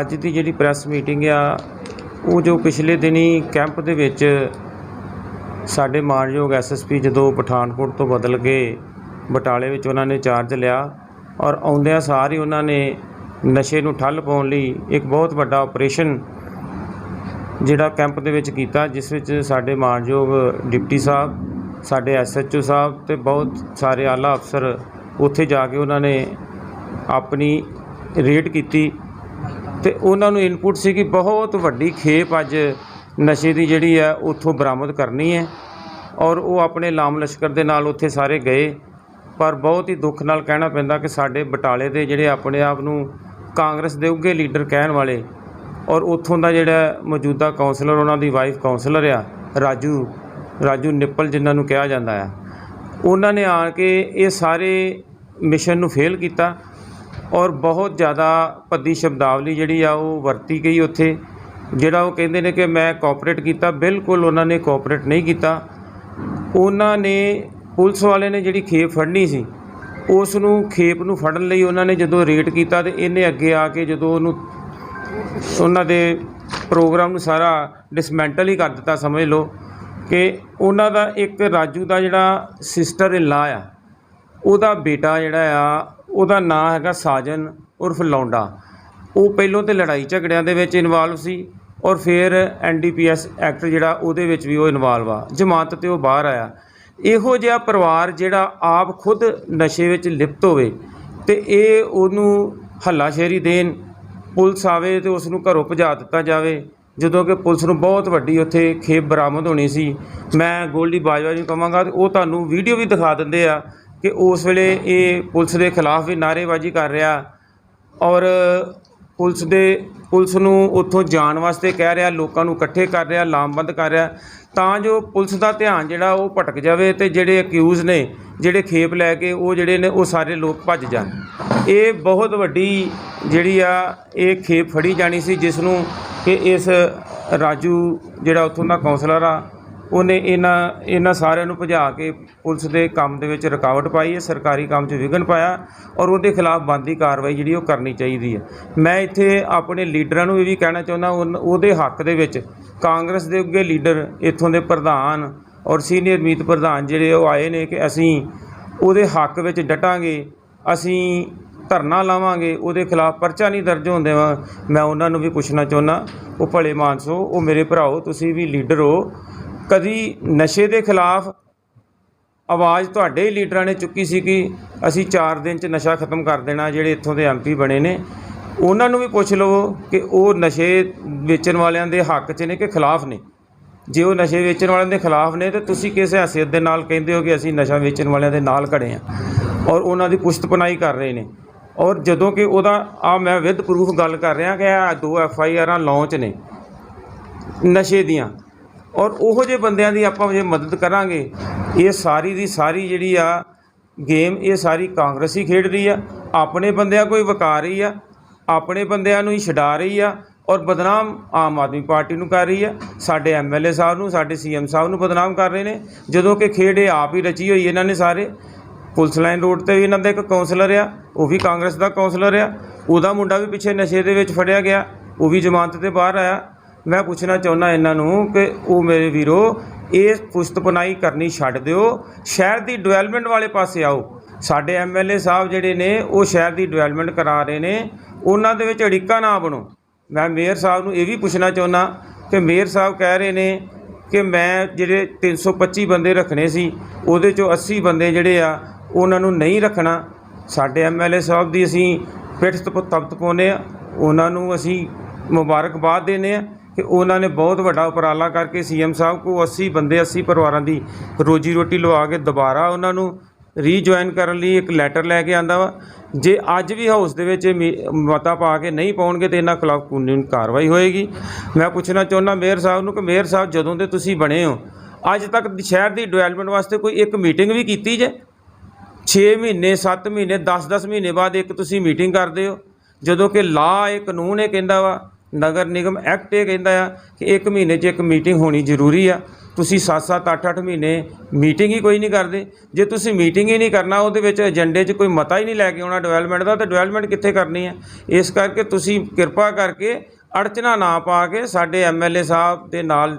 ਅੱਜ ਦੀ ਜਿਹੜੀ press meeting ਆ, ਉਹ ਜੋ ਪਿਛਲੇ ਦਿਨੀ ਕੈਂਪ ਦੇ ਵਿੱਚ ਸਾਡੇ ਮਾਨਯੋਗ ਐਸਐਸਪੀ ਜਦੋਂ ਪਠਾਨਕੋਟ ਤੋਂ ਬਦਲ ਕੇ ਬਟਾਲੇ ਵਿੱਚ ਉਹਨਾਂ ਨੇ ਚਾਰਜ ਲਿਆ ਔਰ ਆਉਂਦਿਆਂ ਸਾਰ ਹੀ ਉਹਨਾਂ ਨੇ ਨਸ਼ੇ ਨੂੰ ਠੱਲ ਪਾਉਣ ਲਈ ਇੱਕ ਬਹੁਤ ਵੱਡਾ ਆਪਰੇਸ਼ਨ ਜਿਹੜਾ ਕੈਂਪ ਦੇ ਵਿੱਚ ਕੀਤਾ, ਜਿਸ ਵਿੱਚ ਸਾਡੇ ਮਾਨਯੋਗ ਡਿਪਟੀ ਸਾਹਿਬ, ਸਾਡੇ ਐਸਐਚਓ ਸਾਹਿਬ ਤੇ ਬਹੁਤ ਸਾਰੇ ਆਲਾ ਅਫਸਰ ਉੱਥੇ ਜਾ ਕੇ ਉਹਨਾਂ ਨੇ ਆਪਣੀ ਰੇਡ ਕੀਤੀ ਤੇ ਉਹਨਾਂ ਨੂੰ ਇਨਪੁਟ ਸੀ ਕਿ ਬਹੁਤ ਵੱਡੀ ਖੇਪ ਅੱਜ ਨਸ਼ੇ ਦੀ ਜਿਹੜੀ ਹੈ ਉੱਥੋਂ ਬਰਾਮਦ ਕਰਨੀ ਹੈ। ਔਰ ਉਹ ਆਪਣੇ ਲਾਮ ਲਸ਼ਕਰ ਦੇ ਨਾਲ ਉੱਥੇ ਸਾਰੇ ਗਏ। ਪਰ ਬਹੁਤ ਹੀ ਦੁੱਖ ਨਾਲ ਕਹਿਣਾ ਪੈਂਦਾ ਕਿ ਸਾਡੇ ਬਟਾਲੇ ਦੇ ਜਿਹੜੇ ਆਪਣੇ ਆਪ ਨੂੰ ਕਾਂਗਰਸ ਦੇ ਉੱਘੇ ਲੀਡਰ ਕਹਿਣ ਵਾਲੇ ਔਰ ਉੱਥੋਂ ਦਾ ਜਿਹੜਾ ਮੌਜੂਦਾ ਕਾਉਂਸਲਰ ਉਹਨਾਂ ਦੀ ਵਾਈਫ ਕਾਉਂਸਲਰ ਆ, ਰਾਜੂ ਰਾਜੂ ਨਿੱਪਲ ਜਿਨ੍ਹਾਂ ਨੂੰ ਕਿਹਾ ਜਾਂਦਾ ਆ। ਉਹਨਾਂ ਨੇ ਆਣ ਕੇ ਇਹ ਸਾਰੇ ਮਿਸ਼ਨ ਨੂੰ ਫੇਲ ਕੀਤਾ। ਔਰ ਬਹੁਤ ਜ਼ਿਆਦਾ ਭੱਦੀ ਸ਼ਬਦਾਵਲੀ ਜਿਹੜੀ ਆ ਉਹ ਵਰਤੀ ਗਈ ਉੱਥੇ। ਜਿਹੜਾ ਉਹ ਕਹਿੰਦੇ ਨੇ ਕਿ ਮੈਂ ਕੋਆਪਰੇਟ ਕੀਤਾ, ਬਿਲਕੁਲ ਉਹਨਾਂ ਨੇ ਕੋਆਪਰੇਟ ਨਹੀਂ ਕੀਤਾ। ਉਹਨਾਂ ਨੇ, ਪੁਲਿਸ ਵਾਲੇ ਨੇ ਜਿਹੜੀ ਖੇਪ ਫੜਨੀ ਸੀ, ਉਸ ਨੂੰ, ਖੇਪ ਨੂੰ ਫੜਨ ਲਈ ਉਹਨਾਂ ਨੇ ਜਦੋਂ ਰੇਟ ਕੀਤਾ ਤੇ ਇਹਨੇ ਅੱਗੇ ਆ ਕੇ ਜਦੋਂ ਉਹਨੂੰ, ਉਹਨਾਂ ਦੇ ਪ੍ਰੋਗਰਾਮ ਨੂੰ ਸਾਰਾ ਡਿਸਮੈਂਟਲ ਹੀ ਕਰ ਦਿੱਤਾ, ਸਮਝ ਲਓ ਕਿ ਉਹਨਾਂ ਦਾ ਇੱਕ ਰਾਜੂ ਦਾ ਜਿਹੜਾ ਸਿਸਟਰ ਇਲਾ ਆ, ਉਹਦਾ ਬੇਟਾ ਜਿਹੜਾ ਆ ਉਹਦਾ ਨਾਂ ਹੈਗਾ ਸਾਜਨ ਉਰਫ ਲੌਂਡਾ। ਉਹ ਪਹਿਲੋਂ ਤੇ ਲੜਾਈ ਝਗੜਿਆਂ ਦੇ ਵਿੱਚ ਇਨਵੋਲਵ ਸੀ ਔਰ ਫਿਰ ਐਨਡੀਪੀਐਸ ਐਕਟ ਜਿਹੜਾ ਉਹਦੇ ਵਿੱਚ ਵੀ ਉਹ ਇਨਵੋਲਵ ਆ। ਜਮਾਨਤ ਤੇ ਉਹ ਬਾਹਰ ਆਇਆ। ਇਹੋ ਜਿਹਾ ਪਰਿਵਾਰ ਜਿਹੜਾ ਆਪ ਖੁਦ ਨਸ਼ੇ ਵਿੱਚ ਲਿਪਤ ਹੋਵੇ ਤੇ ਇਹ ਉਹਨੂੰ ਹੱਲਾਸ਼ੇਰੀ ਦੇਣ, ਪੁਲਿਸ ਆਵੇ ਤੇ ਉਸ ਨੂੰ ਘਰੋਂ ਭਜਾ ਦਿੱਤਾ ਜਾਵੇ। ਜਦੋਂ ਕਿ ਪੁਲਿਸ ਨੂੰ ਬਹੁਤ ਵੱਡੀ ਉੱਥੇ ਖੇਪ ਬਰਾਮਦ ਹੋਣੀ ਸੀ। ਮੈਂ ਗੋਲਡੀ ਬਾਜਵਾ ਜੀ ਨੂੰ ਕਹਾਂਗਾ, ਉਹ ਤੁਹਾਨੂੰ ਵੀਡੀਓ ਵੀ ਦਿਖਾ ਦਿੰਦੇ ਆ। ਕਿ ਉਸ ਵੇਲੇ ਇਹ ਪੁਲਿਸ ਦੇ ਖਿਲਾਫ ਵੀ ਨਾਅਰੇਬਾਜ਼ੀ ਕਰ ਰਿਹਾ ਔਰ ਪੁਲਿਸ ਦੇ, ਪੁਲਿਸ ਨੂੰ ਉੱਥੋਂ ਜਾਣ ਵਾਸਤੇ ਕਹਿ ਰਿਹਾ, ਲੋਕਾਂ ਨੂੰ ਇਕੱਠੇ ਕਰ ਰਿਹਾ, ਲਾਮਬੰਦ ਕਰ ਰਿਹਾ, ਤਾਂ ਜੋ ਪੁਲਿਸ ਦਾ ਧਿਆਨ ਜਿਹੜਾ ਉਹ ਭਟਕ ਜਾਵੇ ਤੇ ਜਿਹੜੇ ਅਕਿਊਜ਼ ਨੇ, ਜਿਹੜੇ ਖੇਪ ਲੈ ਕੇ ਉਹ ਜਿਹੜੇ ਨੇ, ਉਹ ਸਾਰੇ ਲੋਕ ਭੱਜ ਜਾਣ। ਇਹ ਬਹੁਤ ਵੱਡੀ ਜਿਹੜੀ ਆ, ਇਹ ਖੇਪ ਫੜੀ ਜਾਣੀ ਸੀ, ਜਿਸ ਨੂੰ ਕਿ ਇਸ ਰਾਜੂ ਜਿਹੜਾ ਉੱਥੋਂ ਦਾ ਕਾਉਂਸਲਰ ਆ ਉਹਨੇ ਇਹਨਾਂ ਇਹਨਾਂ ਸਾਰਿਆਂ ਨੂੰ ਭਜਾ ਕੇ ਪੁਲਿਸ ਦੇ ਕੰਮ ਦੇ ਵਿੱਚ ਰੁਕਾਵਟ ਪਾਈ ਹੈ, ਸਰਕਾਰੀ ਕੰਮ 'ਚ ਵਿਘਨ ਪਾਇਆ ਔਰ ਉਹਦੇ ਖਿਲਾਫ ਬਣਦੀ ਕਾਰਵਾਈ ਜਿਹੜੀ ਉਹ ਕਰਨੀ ਚਾਹੀਦੀ ਹੈ। ਮੈਂ ਇੱਥੇ ਆਪਣੇ ਲੀਡਰਾਂ ਨੂੰ ਇਹ ਵੀ ਕਹਿਣਾ ਚਾਹੁੰਦਾ ਉਨ- ਉਹਦੇ ਹੱਕ ਦੇ ਵਿੱਚ ਕਾਂਗਰਸ ਦੇ ਉੱਗੇ ਲੀਡਰ, ਇੱਥੋਂ ਦੇ ਪ੍ਰਧਾਨ ਔਰ ਸੀਨੀਅਰ ਮੀਤ ਪ੍ਰਧਾਨ ਜਿਹੜੇ ਉਹ ਆਏ ਨੇ ਕਿ ਅਸੀਂ ਉਹਦੇ ਹੱਕ ਵਿੱਚ ਡਟਾਂਗੇ, ਅਸੀਂ ਧਰਨਾ ਲਾਵਾਂਗੇ, ਉਹਦੇ ਖਿਲਾਫ ਪਰਚਾ ਨਹੀਂ ਦਰਜ ਹੋਣ ਦੇਵਾਂ, ਮੈਂ ਉਹਨਾਂ ਨੂੰ ਵੀ ਪੁੱਛਣਾ ਚਾਹੁੰਦਾ, ਉਹ ਭਲੇ ਮਾਨਸੋ ਉਹ ਮੇਰੇ ਭਰਾਓ ਤੁਸੀਂ ਵੀ ਲੀਡਰ ਹੋ ਕਦੀ ਨਸ਼ੇ ਦੇ ਖਿਲਾਫ ਆਵਾਜ਼ ਤੁਹਾਡੇ ਹੀ ਲੀਡਰਾਂ ਨੇ ਚੁੱਕੀ ਸੀ ਕਿ ਅਸੀਂ 4 ਦਿਨ 'ਚ ਨਸ਼ਾ ਖਤਮ ਕਰ ਦੇਣਾ, ਜਿਹੜੇ ਇੱਥੋਂ ਦੇ ਐਮਪੀ ਬਣੇ ਨੇ। ਉਹਨਾਂ ਨੂੰ ਵੀ ਪੁੱਛ ਲਵੋ ਕਿ ਉਹ ਨਸ਼ੇ ਵੇਚਣ ਵਾਲਿਆਂ ਦੇ ਹੱਕ 'ਚ ਨੇ ਕਿ ਖਿਲਾਫ ਨੇ? ਜੇ ਉਹ ਨਸ਼ੇ ਵੇਚਣ ਵਾਲਿਆਂ ਦੇ ਖਿਲਾਫ ਨੇ, ਤੇ ਤੁਸੀਂ ਕਿਸ ਹੈਸੀਅਤ ਦੇ ਨਾਲ ਕਹਿੰਦੇ ਹੋ ਕਿ ਅਸੀਂ ਨਸ਼ਾ ਵੇਚਣ ਵਾਲਿਆਂ ਦੇ ਨਾਲ ਖੜੇ ਹਾਂ ਔਰ ਉਹਨਾਂ ਦੀ ਪੁਸ਼ਤਪਨਾਈ ਕਰ ਰਹੇ ਨੇ? ਔਰ ਜਦੋਂ ਕਿ ਉਹਦਾ, ਆ ਮੈਂ ਵਿਦ ਪ੍ਰੂਫ ਗੱਲ ਕਰ ਰਿਹਾ ਕਿ ਆ ਦੋ ਐਫ ਆਈ ਆਰਾਂ ਲਾਂਚ ਨੇ ਨਸ਼ੇ ਦੀਆਂ। ਔਰ ਉਹੋ ਜਿਹੇ ਬੰਦਿਆਂ ਦੀ ਆਪਾਂ ਜੇ ਮਦਦ ਕਰਾਂਗੇ, ਇਹ ਸਾਰੀ ਦੀ ਸਾਰੀ ਜਿਹੜੀ ਆ ਗੇਮ, ਇਹ ਸਾਰੀ ਕਾਂਗਰਸ ਹੀ ਖੇਡ ਰਹੀ ਆ। ਆਪਣੇ ਬੰਦਿਆਂ ਕੋਈ ਵਕਾ ਰਹੀ ਆ, ਆਪਣੇ ਬੰਦਿਆਂ ਨੂੰ ਹੀ ਛਡਾ ਰਹੀ ਆ ਔਰ ਬਦਨਾਮ ਆਮ ਆਦਮੀ ਪਾਰਟੀ ਨੂੰ ਕਰ ਰਹੀ ਆ। ਸਾਡੇ ਐਮਐਲਏ ਸਾਹਿਬ ਨੂੰ, ਸਾਡੇ ਸੀਐਮ ਸਾਹਿਬ ਨੂੰ ਬਦਨਾਮ ਕਰ ਰਹੇ ਨੇ। ਜਦੋਂ ਕਿ ਖੇਡ ਇਹ ਆਪ ਹੀ ਰਚੀ ਹੋਈ ਇਹਨਾਂ ਨੇ ਸਾਰੇ। ਪੁਲਿਸ ਲਾਈਨ ਰੋਡ ਤੇ ਵੀ ਇਹਨਾਂ ਦਾ ਇੱਕ ਕਾਉਂਸਲਰ ਆ, ਉਹ ਵੀ ਕਾਂਗਰਸ ਦਾ ਕਾਉਂਸਲਰ ਆ। ਉਹਦਾ ਮੁੰਡਾ ਵੀ ਪਿੱਛੇ ਨਸ਼ੇ ਦੇ ਵਿੱਚ ਫੜਿਆ ਗਿਆ, ਉਹ ਵੀ ਜ਼ਮਾਨਤ ਤੇ ਬਾਹਰ ਆਇਆ। ਮੈਂ ਪੁੱਛਣਾ ਚਾਹੁੰਦਾ ਇਹਨਾਂ ਨੂੰ ਕਿ ਉਹ ਮੇਰੇ ਵੀਰੋ, ਇਹ ਪੁਸਤਪਨਾਈ ਕਰਨੀ ਛੱਡ ਦਿਓ। ਸ਼ਹਿਰ ਦੀ ਡਿਵੈਲਪਮੈਂਟ ਵਾਲੇ ਪਾਸੇ ਆਓ। ਸਾਡੇ ਐਮਐਲਏ ਸਾਹਿਬ ਜਿਹੜੇ ਨੇ, ਉਹ ਸ਼ਹਿਰ ਦੀ ਡਿਵੈਲਪਮੈਂਟ ਕਰਾ ਰਹੇ ਨੇ। ਉਹਨਾਂ ਦੇ ਵਿੱਚ ਅੜਿੱਕਾ ਨਾ ਬਣੋ। ਮੈਂ ਮੇਅਰ ਸਾਹਿਬ ਨੂੰ ਇਹ ਵੀ ਪੁੱਛਣਾ ਚਾਹੁੰਦਾ ਕਿ ਮੇਅਰ ਸਾਹਿਬ ਕਹਿ ਰਹੇ ਨੇ ਕਿ ਮੈਂ ਜਿਹੜੇ 325 ਬੰਦੇ ਰੱਖਣੇ ਸੀ, ਉਹਦੇ ਚੋਂ 80 ਬੰਦੇ ਜਿਹੜੇ ਆ, ਉਹਨਾਂ ਨੂੰ ਨਹੀਂ ਰੱਖਣਾ। ਸਾਡੇ ਐਮਐਲਏ ਸਾਹਿਬ ਦੀ ਅਸੀਂ ਪਿੱਠ ਤਪ ਤਪਤ ਪਾਉਂਦੇ ਆ। ਉਹਨਾਂ ਨੂੰ ਅਸੀਂ ਮੁਬਾਰਕਬਾਦ ਦਿੰਦੇ ਆ। ਕਿ ਉਹਨਾਂ ਨੇ ਬਹੁਤ ਵੱਡਾ ਉਪਰਾਲਾ ਕਰਕੇ ਸੀਐਮ ਸਾਹਿਬ ਕੋ 80 ਬੰਦੇ 80 ਪਰਿਵਾਰਾਂ ਦੀ ਰੋਜੀ ਰੋਟੀ ਲਵਾ ਕੇ ਦੁਬਾਰਾ ਉਹਨਾਂ ਨੂੰ ਰੀਜੁਆਇਨ ਕਰਨ ਲਈ ਇੱਕ ਲੈਟਰ ਲੈ ਕੇ ਆਂਦਾ ਵਾ। ਜੇ ਅੱਜ ਵੀ ਹਾਊਸ ਦੇ ਵਿੱਚ ਮੀ- ਮਤਾ ਪਾ ਕੇ ਨਹੀਂ ਪਾਉਣਗੇ ਤੇ ਇਹਨਾਂ ਖਿਲਾਫ ਕਾਨੂੰਨੀ ਕਾਰਵਾਈ ਹੋਏਗੀ। ਮੈਂ ਪੁੱਛਣਾ ਚਾਹੁੰਦਾ ਮੇਅਰ ਸਾਹਿਬ ਨੂੰ ਕਿ ਮੇਅਰ ਸਾਹਿਬ, ਜਦੋਂ ਦੇ ਤੁਸੀਂ ਬਣੇ ਹੋ, ਅੱਜ ਤੱਕ ਸ਼ਹਿਰ ਦੀ ਡਿਵੈਲਪਮੈਂਟ ਵਾਸਤੇ ਕੋਈ ਇੱਕ ਮੀਟਿੰਗ ਵੀ ਕੀਤੀ ਜੇ? 6 ਮਹੀਨੇ 7 ਮਹੀਨੇ 10-10 ਮਹੀਨੇ ਬਾਅਦ ਇੱਕ ਤੁਸੀਂ ਮੀਟਿੰਗ ਕਰਦੇ ਹੋ, ਜਦੋਂ ਕਿ ਲਾ ਇਹ ਕਾਨੂੰਨ ਇਹ ਕਹਿੰਦਾ ਵਾ ਨਗਰ ਨਿਗਮ ਐਕਟ ਇਹ ਕਹਿੰਦਾ ਆ ਕਿ ਇੱਕ ਮਹੀਨੇ 'ਚ ਇੱਕ ਮੀਟਿੰਗ ਹੋਣੀ ਜ਼ਰੂਰੀ ਆ। ਤੁਸੀਂ 7-7 8-8 ਮਹੀਨੇ ਮੀਟਿੰਗ ਹੀ ਕੋਈ ਨਹੀਂ ਕਰਦੇ। ਜੇ ਤੁਸੀਂ ਮੀਟਿੰਗ ਹੀ ਨਹੀਂ ਕਰਨਾ, ਉਹਦੇ ਵਿੱਚ ਏਜੰਡੇ 'ਚ ਕੋਈ ਮਤਾ ਹੀ ਨਹੀਂ ਲੈ ਕੇ ਆਉਣਾ ਡਿਵੈਲਪਮੈਂਟ ਦਾ, ਤਾਂ ਡਿਵੈਲਪਮੈਂਟ ਕਿੱਥੇ ਕਰਨੀ ਹੈ ਇਸ ਕਰਕੇ ਤੁਸੀਂ ਕਿਰਪਾ ਕਰਕੇ ਅੜਚਨਾ ਨਾ ਪਾ ਕੇ ਸਾਡੇ ਐਮਐਲਏ ਸਾਹਿਬ ਦੇ ਨਾਲ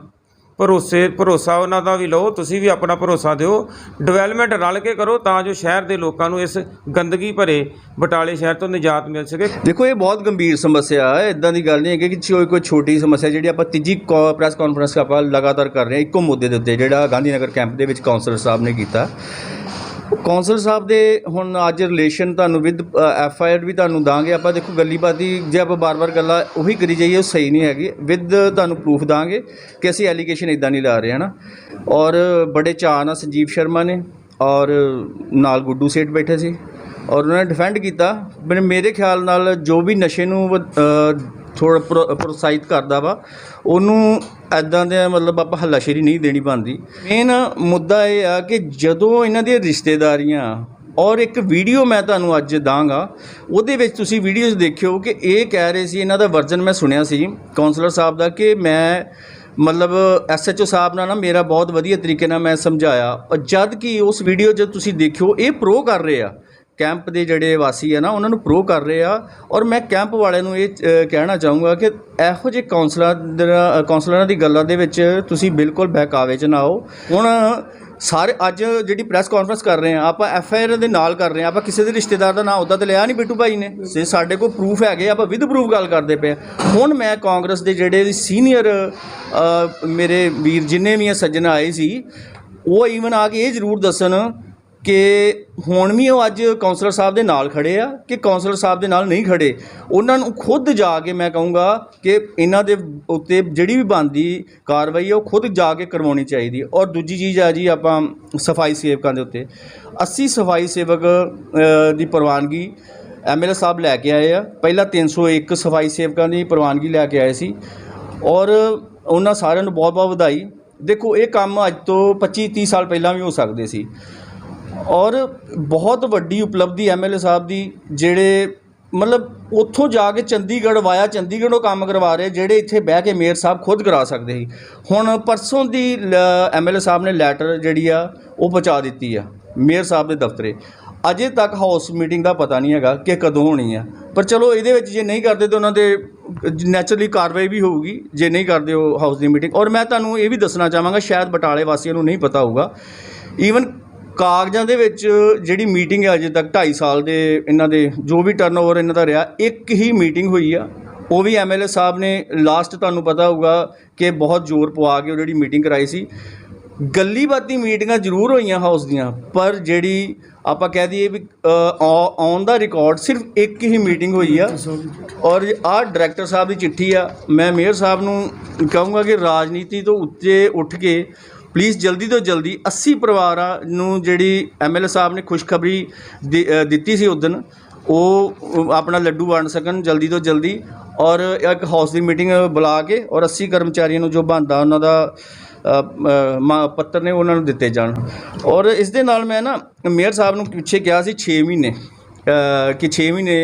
ਭਰੋਸੇ, ਭਰੋਸਾ ਉਹਨਾਂ ਦਾ ਵੀ ਲਓ, ਤੁਸੀਂ ਵੀ ਆਪਣਾ ਭਰੋਸਾ ਦਿਓ। ਡਿਵੈਲਪਮੈਂਟ ਰਲ ਕੇ ਕਰੋ ਤਾਂ ਜੋ ਸ਼ਹਿਰ ਦੇ ਲੋਕਾਂ ਨੂੰ ਇਸ ਗੰਦਗੀ ਭਰੇ ਬਟਾਲੇ ਸ਼ਹਿਰ ਤੋਂ ਨਿਜਾਤ ਮਿਲ ਸਕੇ। ਦੇਖੋ, ਇਹ ਬਹੁਤ ਗੰਭੀਰ ਸਮੱਸਿਆ ਹੈ। ਇਦਾਂ ਦੀ ਗੱਲ ਨਹੀਂ ਹੈ ਕਿ ਕੋਈ ਕੋਈ ਛੋਟੀ ਸਮੱਸਿਆ ਜਿਹੜੀ ਆਪਾਂ ਤੀਜੀ ਪ੍ਰੈਸ ਕਾਨਫਰੰਸ ਆਪਾਂ ਲਗਾਤਾਰ ਕਰ ਰਹੇ ਹਾਂ, ਇੱਕੋ ਮੁੱਦੇ ਦੇ ਉੱਤੇ, ਜਿਹੜਾ ਗਾਂਧੀ ਨਗਰ ਕੈਂਪ ਦੇ ਵਿੱਚ ਕਾਉਂਸਲਰ ਸਾਹਿਬ ਨੇ ਕੀਤਾ। ਕੌਂਸਲ ਸਾਹਿਬ ਦੇ ਹੁਣ ਅੱਜ ਰਿਲੇਸ਼ਨ ਤੁਹਾਨੂੰ ਵਿਦ ਐਫ ਆਈ ਆਰ ਵੀ ਤੁਹਾਨੂੰ ਦਾਂਗੇ। ਆਪਾਂ ਦੇਖੋ ਗੱਲੀਬਾਤੀ ਜੇ ਆਪਾਂ ਬਾਰ-ਬਾਰ ਗੱਲਾਂ ਉਹੀ ਕਰੀ ਜਾਈਏ, ਉਹ ਸਹੀ ਨਹੀਂ ਹੈਗੀ। ਵਿਦ ਤੁਹਾਨੂੰ ਪ੍ਰੂਫ ਦਾਂਗੇ ਕਿ ਅਸੀਂ ਐਲੀਗੇਸ਼ਨ ਇਦਾਂ ਨਹੀਂ ਲਾ ਰਹੇ, ਹਨਾ? ਔਰ ਬੜੇ ਚਾਅ ਨਾਲ ਸੰਜੀਵ ਸ਼ਰਮਾ ਨੇ ਔਰ ਨਾਲ ਗੁੱਡੂ ਸੇਠ ਬੈਠੇ ਸੀ। ਔਰ ਉਹਨਾਂ ਨੇ ਡਿਫੈਂਡ ਕੀਤਾ। ਪਰ ਮੇਰੇ ਖਿਆਲ ਨਾਲ ਜੋ ਵੀ ਨਸ਼ੇ ਨੂੰ ਥੋੜਾ ਪ੍ਰੋਤਸਾਹਿਤ ਕਰਦਾ ਵਾ। ਉਹਨੂੰ ਐਦਾਂ ਦੇ ਮਤਲਬ ਆਪਾਂ ਹੱਲਾਸ਼ੇਰੀ ਨਹੀਂ ਦੇਣੀ ਬਣਦੀ। ਮੇਨ ਮੁੱਦਾ ਇਹ ਆ ਕਿ ਜਦੋਂ ਇਹਨਾਂ ਦੀਆਂ ਰਿਸ਼ਤੇਦਾਰੀਆਂ, ਔਰ ਇੱਕ ਵੀਡੀਓ ਮੈਂ ਤੁਹਾਨੂੰ ਅੱਜ ਦਾਂਗਾ, ਉਹਦੇ ਵਿੱਚ ਤੁਸੀਂ ਵੀਡੀਓਜ਼ ਦੇਖਿਓ ਕਿ ਇਹ ਕਹਿ ਰਹੇ ਸੀ, ਇਹਨਾਂ ਦਾ ਵਰਜ਼ਨ ਮੈਂ ਸੁਣਿਆ ਸੀ ਕਾਉਂਸਲਰ ਸਾਹਿਬ ਦਾ ਕਿ ਮੈਂ ਮਤਲਬ ਐਸਐਚਓ ਸਾਹਿਬ ਨਾਲ ਨਾ ਮੇਰਾ ਬਹੁਤ ਵਧੀਆ ਤਰੀਕੇ ਨਾਲ ਮੈਂ ਸਮਝਾਇਆ। ਔਰ ਜਦ ਕਿ ਉਸ ਵੀਡੀਓ 'ਚ ਤੁਸੀਂ ਦੇਖਿਓ, ਇਹ ਪ੍ਰੋ ਕਰ ਰਹੇ ਆ। ਕੈਂਪ ਦੇ ਜਿਹੜੇ ਵਾਸੀ ਆ ਨਾ, ਉਹਨਾਂ ਨੂੰ ਪ੍ਰੋ ਕਰ ਰਹੇ ਆ। ਔਰ ਮੈਂ ਕੈਂਪ ਵਾਲਿਆਂ ਨੂੰ ਇਹ ਕਹਿਣਾ ਚਾਹੂੰਗਾ ਕਿ ਇਹੋ ਜਿਹੇ ਕਾਉਂਸਲਰ ਕਾਉਂਸਲਰਾਂ ਦੀ ਗੱਲਾਂ ਦੇ ਵਿੱਚ ਤੁਸੀਂ ਬਿਲਕੁਲ ਬਹਿਕਾਵੇ 'ਚ ਨਾ ਆਓ। ਹੁਣ ਸਾਰੇ, ਅੱਜ ਜਿਹੜੀ ਪ੍ਰੈਸ ਕਾਨਫਰੰਸ ਕਰ ਰਹੇ ਆ, ਆਪਾਂ ਐਫ ਆਈ ਆਰ ਦੇ ਨਾਲ ਕਰ ਰਹੇ ਆ, ਆਪਾਂ ਕਿਸੇ ਦੇ ਰਿਸ਼ਤੇਦਾਰ ਦਾ ਨਾਂ ਉੱਦਾਂ ਤੇ ਲਿਆ ਨਹੀਂ ਬਿੱਟੂ ਭਾਈ ਨੇ। ਸੇ ਸਾਡੇ ਕੋਲ ਪ੍ਰੂਫ ਹੈਗੇ ਆਪਾਂ ਵਿਦ ਪ੍ਰੂਫ ਗੱਲ ਕਰਦੇ ਪਏ ਹੁਣ ਮੈਂ ਕਾਂਗਰਸ ਦੇ ਜਿਹੜੇ ਸੀਨੀਅਰ ਮੇਰੇ ਵੀਰ ਜਿੰਨੇ ਵੀ ਆ, ਸੱਜਣ ਆਏ ਸੀ, ਉਹ ਈਵਨ ਆ ਕੇ ਇਹ ਜ਼ਰੂਰ ਦੱਸਣ ਕਿ ਹੁਣ ਵੀ ਉਹ ਅੱਜ ਕਾਉਂਸਲਰ ਸਾਹਿਬ ਦੇ ਨਾਲ ਖੜੇ ਆ ਕਿ ਕਾਉਂਸਲਰ ਸਾਹਿਬ ਦੇ ਨਾਲ ਨਹੀਂ ਖੜੇ। ਉਹਨਾਂ ਨੂੰ ਖੁਦ ਜਾ ਕੇ ਮੈਂ ਕਹੂੰਗਾ ਕਿ ਇਹਨਾਂ ਦੇ ਉੱਤੇ ਜਿਹੜੀ ਵੀ ਬਣਦੀ ਕਾਰਵਾਈ ਹੈ ਉਹ ਖੁਦ ਜਾ ਕੇ ਕਰਵਾਉਣੀ ਚਾਹੀਦੀ। ਔਰ ਦੂਜੀ ਚੀਜ਼ ਆ ਜੀ ਆਪਾਂ ਸਫ਼ਾਈ ਸੇਵਕਾਂ ਦੇ ਉੱਤੇ। 80 ਸਫ਼ਾਈ ਸੇਵਕ ਦੀ ਪ੍ਰਵਾਨਗੀ ਐਮਐਲਏ ਸਾਹਿਬ ਲੈ ਕੇ ਆਏ ਆ। ਪਹਿਲਾਂ 301 ਸਫ਼ਾਈ ਸੇਵਕਾਂ ਦੀ ਪ੍ਰਵਾਨਗੀ ਲੈ ਕੇ ਆਏ ਸੀ। ਔਰ ਉਹਨਾਂ ਸਾਰਿਆਂ ਨੂੰ ਬਹੁਤ-ਬਹੁਤ ਵਧਾਈ। ਦੇਖੋ, ਇਹ ਕੰਮ ਅੱਜ ਤੋਂ 25 30 ਸਾਲ ਪਹਿਲਾਂ ਵੀ ਹੋ ਸਕਦੇ ਸੀ। ਔਰ ਬਹੁਤ ਵੱਡੀ ਉਪਲਬਧੀ ਐਮਐਲਏ ਸਾਹਿਬ ਦੀ, ਜਿਹੜੇ ਮਤਲਬ ਉੱਥੋਂ ਜਾ ਕੇ ਚੰਡੀਗੜ੍ਹ ਵਾਇਆ ਚੰਡੀਗੜ੍ਹੋਂ ਕੰਮ ਕਰਵਾ ਰਹੇ, ਜਿਹੜੇ ਇੱਥੇ ਬਹਿ ਕੇ ਮੇਅਰ ਸਾਹਿਬ ਖੁਦ ਕਰਾ ਸਕਦੇ ਸੀ। ਹੁਣ ਪਰਸੋਂ ਦੀ ਐਮਐਲਏ ਸਾਹਿਬ ਨੇ ਲੈਟਰ ਜਿਹੜੀ ਆ, ਉਹ ਪਹੁੰਚਾ ਦਿੱਤੀ ਆ, ਮੇਅਰ ਸਾਹਿਬ ਦੇ ਦਫ਼ਤਰੇ। ਅਜੇ ਤੱਕ ਹਾਊਸ ਮੀਟਿੰਗ ਦਾ ਪਤਾ ਨਹੀਂ ਹੈਗਾ ਕਿ ਕਦੋਂ ਹੋਣੀ ਆ। ਪਰ ਚਲੋ ਇਹਦੇ ਵਿੱਚ ਜੇ ਨਹੀਂ ਕਰਦੇ ਤਾਂ ਉਹਨਾਂ ਦੇ ਨੈਚੁਰਲੀ ਕਾਰਵਾਈ ਵੀ ਹੋਊਗੀ, ਜੇ ਨਹੀਂ ਕਰਦੇ ਉਹ ਹਾਊਸ ਦੀ ਮੀਟਿੰਗ। ਔਰ ਮੈਂ ਤੁਹਾਨੂੰ ਇਹ ਵੀ ਦੱਸਣਾ ਚਾਹਾਂਗਾ, ਸ਼ਾਇਦ ਬਟਾਲੇ ਵਾਸੀਆਂ ਨੂੰ ਨਹੀਂ ਪਤਾ ਹੋਊਗਾ। ਈਵਨ ਕਾਗਜ਼ਾਂ ਦੇ ਵਿੱਚ ਜਿਹੜੀ ਮੀਟਿੰਗ ਹੈ ਅਜੇ ਤੱਕ 2.5 ਸਾਲ ਦੇ ਇਹਨਾਂ ਦੇ, ਜੋ ਵੀ ਟਰਨਓਵਰ ਇਹਨਾਂ ਦਾ ਰਿਹਾ, ਇੱਕ ਹੀ ਮੀਟਿੰਗ ਹੋਈ ਆ। ਉਹ ਵੀ ਐਮਐਲਏ ਸਾਹਿਬ ਨੇ ਲਾਸਟ ਤੁਹਾਨੂੰ ਪਤਾ ਹੋਊਗਾ ਕਿ ਬਹੁਤ ਜ਼ੋਰ ਪਵਾ ਕੇ ਉਹ ਜਿਹੜੀ ਮੀਟਿੰਗ ਕਰਾਈ ਸੀ। ਗੱਲੀ ਬਾਤੀ ਮੀਟਿੰਗਾਂ ਜ਼ਰੂਰ ਹੋਈਆਂ ਹਾਊਸ ਦੀਆਂ, ਪਰ ਜਿਹੜੀ ਆਪਾਂ ਕਹਿ ਦਈਏ ਵੀ ਔਨ ਦਾ ਰਿਕਾਰਡ ਸਿਰਫ ਇੱਕ ਹੀ ਮੀਟਿੰਗ ਹੋਈ ਆ। ਔਰ ਆਹ ਡਾਇਰੈਕਟਰ ਸਾਹਿਬ ਦੀ ਚਿੱਠੀ ਆ। ਮੈਂ ਮੇਅਰ ਸਾਹਿਬ ਨੂੰ ਕਹੂੰਗਾ ਕਿ ਰਾਜਨੀਤੀ ਤੋਂ ਉੱਤੇ ਉੱਠ ਕੇ ਪਲੀਜ਼ ਜਲਦੀ ਤੋਂ ਜਲਦੀ 80 ਪਰਿਵਾਰਾਂ ਨੂੰ ਜਿਹੜੀ ਐਮਐਲਏ ਸਾਹਿਬ ਨੇ ਖੁਸ਼ਖਬਰੀ ਦੇ- ਅ, ਦਿੱਤੀ ਸੀ ਉਦੋਂ ਉਹ ਉਹ ਆਪਣਾ ਲੱਡੂ ਵੰਡ ਸਕਣ ਜਲਦੀ ਤੋਂ ਜਲਦੀ ਔਰ ਇੱਕ ਹਾਊਸ ਦੀ ਮੀਟਿੰਗ ਬੁਲਾ ਕੇ ਔਰ 80 ਕਰਮਚਾਰੀਆਂ ਨੂੰ ਜੋ ਬਣਦਾ ਉਹਨਾਂ ਦਾ ਅ, ਅ, ਮਾ- ਪੱਤਰ ਨੇ ਉਹਨਾਂ ਨੂੰ ਦਿੱਤੇ ਜਾਣ। ਔਰ ਇਸ ਦੇ ਨਾਲ ਮੈਂ ਨਾ ਮੇਅਰ ਸਾਹਿਬ ਨੂੰ ਪਿੱਛੇ ਕਿਹਾ ਸੀ 6 ਮਹੀਨੇ ਅ, ਕਿ 6 ਮਹੀਨੇ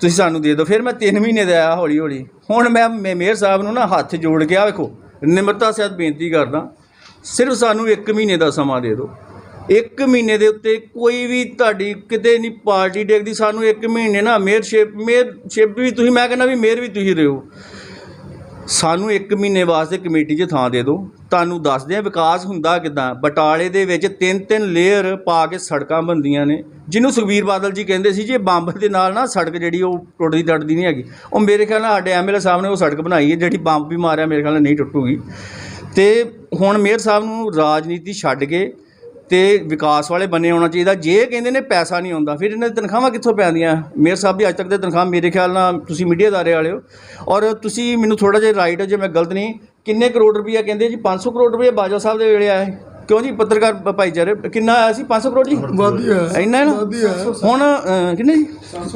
ਤੁਸੀਂ ਸਾਨੂੰ ਦੇ ਦਿਓ ਫਿਰ ਮੈਂ 3 ਮਹੀਨੇ ਦਾ ਆਇਆ ਹੌਲੀ ਹੌਲੀ ਹੁਣ ਮੈਂ ਮੇ ਮੇਅਰ ਸਾਹਿਬ ਨੂੰ ਨਾ ਹੱਥ ਜੋੜ ਕੇ ਆ ਵੇਖੋ ਨਿਮਰਤਾ ਸਹਿਤ ਬੇਨਤੀ ਕਰਦਾ ਸਿਰਫ ਸਾਨੂੰ 1 ਮਹੀਨੇ ਦਾ ਸਮਾਂ ਦੇ ਦਿਓ। 1 ਮਹੀਨੇ ਦੇ ਉੱਤੇ ਕੋਈ ਵੀ ਤੁਹਾਡੀ ਕਿਤੇ ਨਹੀਂ ਪਾਰਟੀ ਡੇਕਦੀ ਸਾਨੂੰ 1 ਮਹੀਨੇ ਨਾ ਮੇਹਰ ਸ਼ਿਪ ਮੇਅਰ ਸ਼ਿਪ ਵੀ ਤੁਸੀਂ, ਮੈਂ ਕਹਿੰਦਾ ਵੀ ਮੇਅਰ ਵੀ ਤੁਸੀਂ ਰਹੋ। ਸਾਨੂੰ 1 ਮਹੀਨੇ ਵਾਸਤੇ ਕਮੇਟੀ 'ਚ ਥਾਂ ਦੇ ਦਿਓ। ਤੁਹਾਨੂੰ ਦੱਸਦੇ ਆ ਵਿਕਾਸ ਹੁੰਦਾ ਕਿਦਾਂ। ਬਟਾਲੇ ਦੇ ਵਿੱਚ ਤਿੰਨ ਤਿੰਨ ਲੇਅਰ ਪਾ ਕੇ ਸੜਕਾਂ ਬਣਦੀਆਂ ਨੇ। ਜਿਹਨੂੰ ਸੁਖਬੀਰ ਬਾਦਲ ਜੀ ਕਹਿੰਦੇ ਸੀ ਜੇ ਬੰਬ ਦੇ ਨਾਲ ਨਾ ਸੜਕ ਜਿਹੜੀ ਉਹ ਟੁੱਟਦੀ ਟੱਟਦੀ ਨਹੀਂ ਹੈਗੀ। ਉਹ ਮੇਰੇ ਖਿਆਲ ਨਾਲ ਸਾਡੇ ਐਮਐਲਏ ਸਾਹਿਬ ਨੇ ਉਹ ਸੜਕ ਬਣਾਈ ਹੈ, ਜਿਹੜੀ ਬੰਬ ਵੀ ਮਾਰਿਆ ਮੇਰੇ ਖਿਆਲ ਨਾਲ ਨਹੀਂ ਟੁੱਟੂਗੀ। ਤੇ ਹੁਣ ਮੇਅਰ ਸਾਹਿਬ ਨੂੰ ਰਾਜਨੀਤੀ ਛੱਡ ਕੇ ਤੇ ਵਿਕਾਸ ਵਾਲੇ ਬੰਨੇ ਹੋਣਾ ਚਾਹੀਦਾ। ਜੇ ਕਹਿੰਦੇ ਨੇ ਪੈਸਾ ਨਹੀਂ ਆਉਂਦਾ, ਫਿਰ ਇਹਨਾਂ ਦੀ ਤਨਖਾਹਾਂ ਕਿੱਥੋਂ ਪੈਂਦੀਆਂ? ਮੇਅਰ ਸਾਹਿਬ ਦੀ ਅੱਜ ਤੱਕ ਦੇ ਤਨਖਾਹ ਮੇਰੇ ਖਿਆਲ ਨਾਲ ਤੁਸੀਂ ਮੀਡੀਆ ਅਦਾਰੇ ਵਾਲੇ ਹੋ। ਔਰ ਤੁਸੀਂ ਮੈਨੂੰ ਥੋੜਾ ਜਿਹਾ ਰਾਈਟ ਹੋ, ਜੇ ਮੈਂ ਗਲਤ ਨਹੀਂ, ਕਿੰਨੇ ਕਰੋੜ ਰੁਪਈਆ ਕਹਿੰਦੇ ਜੀ? 500 ਕਰੋੜ ਰੁਪਈਆ ਬਾਜਵਾ ਸਾਹਿਬ ਦੇ ਵੇਲੇ ਆਇਆ ਕਿਉਂ ਜੀ ਪੱਤਰਕਾਰ ਭਾਈਚਾਰੇ? ਕਿੰਨਾ ਆਇਆ ਸੀ? 500 ਕਰੋੜ ਜੀ? ਵਧੀਆ। ਇੰਨਾ ਹੈ ਨਾ? ਹੁਣ ਅ, ਕਿੰਨੇ ਜੀ?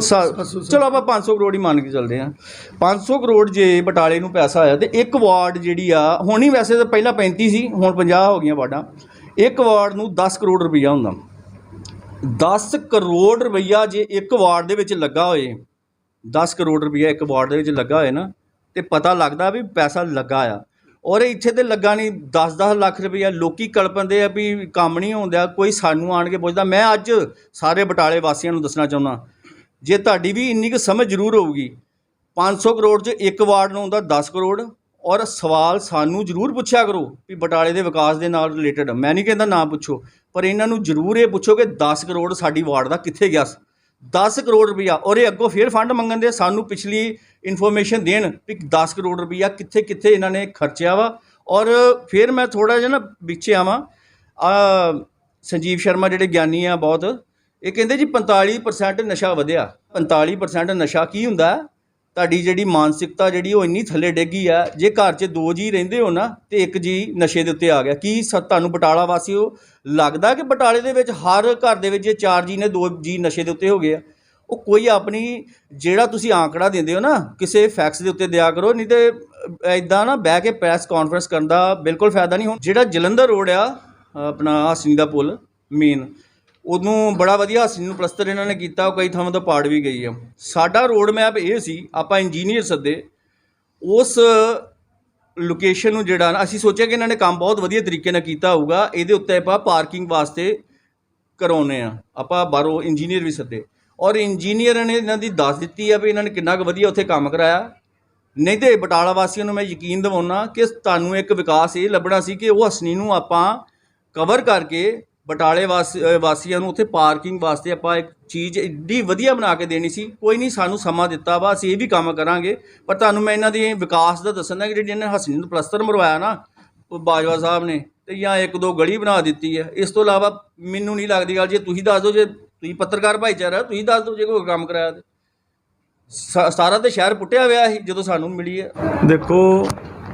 ਸਾ- ਚਲੋ ਆਪਾਂ 500 ਕਰੋੜ ਹੀ ਮੰਨ ਕੇ ਚੱਲਦੇ ਹਾਂ। 500 ਕਰੋੜ ਜੇ ਬਟਾਲੇ ਨੂੰ ਪੈਸਾ ਆਇਆ ਤੇ ਇੱਕ ਵਾਰਡ ਜਿਹੜੀ ਆ ਹੁਣ ਹੀ ਵੈਸੇ ਤਾਂ ਪਹਿਲਾਂ 35 ਸੀ ਹੁਣ 50 ਹੋ ਗਈਆਂ ਵਾਰਡਾਂ। ਇੱਕ ਵਾਰਡ ਨੂੰ 10 ਕਰੋੜ ਰੁਪਈਆ ਹੁੰਦਾ। 10 ਕਰੋੜ ਰੁਪਈਆ ਜੇ ਇੱਕ ਵਾਰਡ ਦੇ ਵਿੱਚ ਲੱਗਾ ਹੋਏ 10 ਕਰੋੜ ਰੁਪਈਆ ਇੱਕ ਵਾਰਡ ਦੇ ਵਿੱਚ ਲੱਗਾ ਹੋਏ ਨਾ ਤੇ ਪਤਾ ਲੱਗਦਾ ਵੀ ਪੈਸਾ ਲੱਗਾ ਆ। ਔਰ ਇੱਥੇ ਤੇ ਲੱਗਾ ਨਹੀਂ 10-10 ਲੱਖ ਰੁਪਈਆ। ਲੋਕੀ ਕਲਪਦੇ ਆ ਵੀ ਕੰਮ ਨਹੀਂ ਹੁੰਦਾ ਕੋਈ ਸਾਨੂੰ ਆਣ ਕੇ ਪੁੱਛਦਾ। ਮੈਂ ਅੱਜ ਸਾਰੇ ਬਟਾਲੇ ਵਾਸੀਆਂ ਨੂੰ ਦੱਸਣਾ ਚਾਹੁੰਦਾ, ਜੇ ਤੁਹਾਡੀ ਵੀ ਇੰਨੀ ਕੁ ਸਮਝ ਜ਼ਰੂਰ ਹੋਊਗੀ। 500 ਕਰੋੜ 'ਚ ਇੱਕ ਵਾਰਡ ਨੂੰ ਹੁੰਦਾ 10 ਕਰੋੜ, ਔਰ ਸਵਾਲ ਸਾਨੂੰ ਜ਼ਰੂਰ ਪੁੱਛਿਆ ਕਰੋ ਵੀ ਬਟਾਲੇ ਦੇ ਵਿਕਾਸ ਦੇ ਨਾਲ ਰਿਲੇਟਡ। ਮੈਂ ਨਹੀਂ ਕਹਿੰਦਾ ਨਾ ਪੁੱਛੋ, ਪਰ ਇਹਨਾਂ ਨੂੰ ਜ਼ਰੂਰ ਇਹ ਪੁੱਛੋ ਕਿ 10 ਕਰੋੜ ਸਾਡੀ ਵਾਰਡ ਦਾ ਕਿੱਥੇ ਗਿਆ 10 ਕਰੋੜ ਰੁਪਈਆ, ਔਰ ਇਹ ਅੱਗੋਂ ਫੇਰ ਫੰਡ ਮੰਗਣ ਦੇ, ਸਾਨੂੰ ਪਿਛਲੀ ਇਨਫੋਰਮੇਸ਼ਨ ਦੇਣ ਵੀ 10 ਕਰੋੜ ਰੁਪਈਆ ਕਿੱਥੇ ਕਿੱਥੇ ਇਹਨਾਂ ਨੇ ਖਰਚਿਆ ਵਾ। ਔਰ ਫਿਰ ਮੈਂ ਥੋੜਾ ਜਿਹਾ ਨਾ ਪਿੱਛੇ ਆਵਾਂ। ਆ ਸੰਜੀਵ ਸ਼ਰਮਾ ਜਿਹੜੇ ਗਿਆਨੀ ਆ ਬਹੁਤ, ਇਹ ਕਹਿੰਦੇ ਜੀ 45% ਨਸ਼ਾ ਵਧਿਆ। 45% ਨਸ਼ਾ ਕੀ ਹੁੰਦਾ? ਤੁਹਾਡੀ ਜਿਹੜੀ ਮਾਨਸਿਕਤਾ ਜਿਹੜੀ ਉਹ ਇੰਨੀ ਥੱਲੇ ਡਿੱਗੀ ਆ, ਜੇ ਘਰ 'ਚ ਦੋ ਜੀ ਰਹਿੰਦੇ ਹੋ ਨਾ, ਤੇ ਇੱਕ ਜੀ ਨਸ਼ੇ ਦੇ ਉੱਤੇ ਆ ਗਿਆ। ਕੀ ਸ- ਤੁਹਾਨੂੰ ਬਟਾਲਾ ਵਾਸੀਓ ਲੱਗਦਾ ਕਿ ਬਟਾਲੇ ਦੇ ਵਿੱਚ ਹਰ ਘਰ ਦੇ ਵਿੱਚ ਜੇ ਚਾਰ ਜੀ ਨੇ, ਦੋ ਜੀ ਨਸ਼ੇ ਦੇ ਉੱਤੇ ਹੋ ਗਏ ਆ? ਉਹ ਕੋਈ ਆਪਣੀ ਜਿਹੜਾ ਤੁਸੀਂ ਆંકੜਾ ਦਿੰਦੇ ਹੋ ਨਾ, ਕਿਸੇ ਫੈਕਸ ਦੇ ਉੱਤੇ ਦਿਆ ਕਰੋ, ਨਹੀਂ ਤੇ ਐਦਾਂ ਨਾ ਬਹਿ ਕੇ ਪ੍ਰੈਸ ਕਾਨਫਰੰਸ ਕਰਨ ਦਾ ਬਿਲਕੁਲ ਫਾਇਦਾ ਨਹੀਂ ਹੁਣ। ਜਿਹੜਾ ਜਲੰਧਰ ਰੋਡ ਆ ਆਪਣਾ ਹਸਨੀ ਦਾ ਪੁਲ ਮੇਨ ਉਹਨੂੰ ਬੜਾ ਵਧੀਆ ਹਸਨੀ ਨੂੰ ਪਲਸਤਰ ਇਹਨਾਂ ਨੇ ਕੀਤਾ, ਉਹ ਕਈ ਥਾਵਾਂ ਤੋਂ ਪਾੜ ਵੀ ਗਈ ਆ। ਸਾਡਾ ਰੋਡ ਮੈਪ ਇਹ ਸੀ, ਆਪਾਂ ਇੰਜੀਨੀਅਰ ਸੱਦੇ, ਉਸ ਲੋਕੇਸ਼ਨ ਨੂੰ ਜਿਹੜਾ ਨਾ, ਅਸੀਂ ਸੋਚਿਆ ਕਿ ਇਹਨਾਂ ਨੇ ਕੰਮ ਬਹੁਤ ਵਧੀਆ ਤਰੀਕੇ ਨਾਲ ਕੀਤਾ ਹੋਊਗਾ, ਇਹਦੇ ਉੱਤੇ ਆਪਾਂ ਪਾਰਕਿੰਗ ਵਾਸਤੇ ਕਰਾਉਨੇ ਆ। ਆਪਾਂ ਬਾਹਰੋਂ ਇੰਜੀਨੀਅਰ ਵੀ ਸੱਦੇ। ਔਰ ਇੰਜੀਨੀਅਰ ਨੇ ਇਹਨਾਂ ਦੀ ਦੱਸ ਦਿੱਤੀ ਆ ਵੀ ਇਹਨਾਂ ਨੇ ਕਿੰਨਾ ਕੁ ਵਧੀਆ ਉੱਥੇ ਕੰਮ ਕਰਾਇਆ। ਨਹੀਂ ਤੇ ਬਟਾਲਾ ਵਾਸੀਆਂ ਨੂੰ ਮੈਂ ਯਕੀਨ ਦਿਵਾਉਣਾ ਕਿ ਤੁਹਾਨੂੰ ਇੱਕ ਵਿਕਾਸ ਇਹ ਲੱਭਣਾ ਸੀ ਕਿ ਉਹ ਹਸਨੀ ਨੂੰ ਆਪਾਂ ਕਵਰ ਕਰਕੇ ਬਟਾਲੇ ਵਾਸ- ਵਾਸੀਆਂ ਨੂੰ ਉੱਥੇ ਪਾਰਕਿੰਗ ਵਾਸਤੇ ਆਪਾਂ ਇੱਕ ਚੀਜ਼ ਇੱਡੀ ਵਧੀਆ ਬਣਾ ਕੇ ਦੇਣੀ ਸੀ। ਕੋਈ ਨਹੀਂ ਸਾਨੂੰ ਸਮਾਂ ਦਿੱਤਾ ਵਾ, ਅਸੀਂ ਇਹ ਵੀ ਕੰਮ ਕਰਾਂਗੇ। ਪਰ ਤੁਹਾਨੂੰ ਮੈਂ ਇਹਨਾਂ ਦੀ ਵਿਕਾਸ ਦਾ ਦੱਸਣਾ ਕਿ ਜਿਹੜੀ ਇਹਨੇ ਹਸਨੀ ਨੂੰ ਪਲਸਤਰ ਮਰਵਾਇਆ ਨਾ ਬਾਜਵਾ ਸਾਹਿਬ ਨੇ, ਤੇ ਜਾਂ ਇੱਕ ਦੋ ਗਲੀ ਬਣਾ ਦਿੱਤੀ ਹੈ ਇਸ ਤੋਂ ਇਲਾਵਾ ਮੈਨੂੰ ਨਹੀਂ ਲੱਗਦੀ ਗੱਲ, ਜੇ ਤੁਸੀਂ ਦੱਸ ਦਿਓ, ਜੇ ਤੁਸੀਂ ਪੱਤਰਕਾਰ ਭਾਈਚਾਰਾ, ਤੁਸੀਂ ਦੱਸ ਦਿਓ ਜੇ ਕੋਈ ਕੰਮ ਕਰਾਇਆ ਤੇ। ਸਾਰਾ ਤੇ ਸ਼ਹਿਰ ਪੁੱਟਿਆ ਹੋਇਆ ਸੀ ਜਦੋਂ ਸਾਨੂੰ ਮਿਲੀ ਹੈ ਦੇਖੋ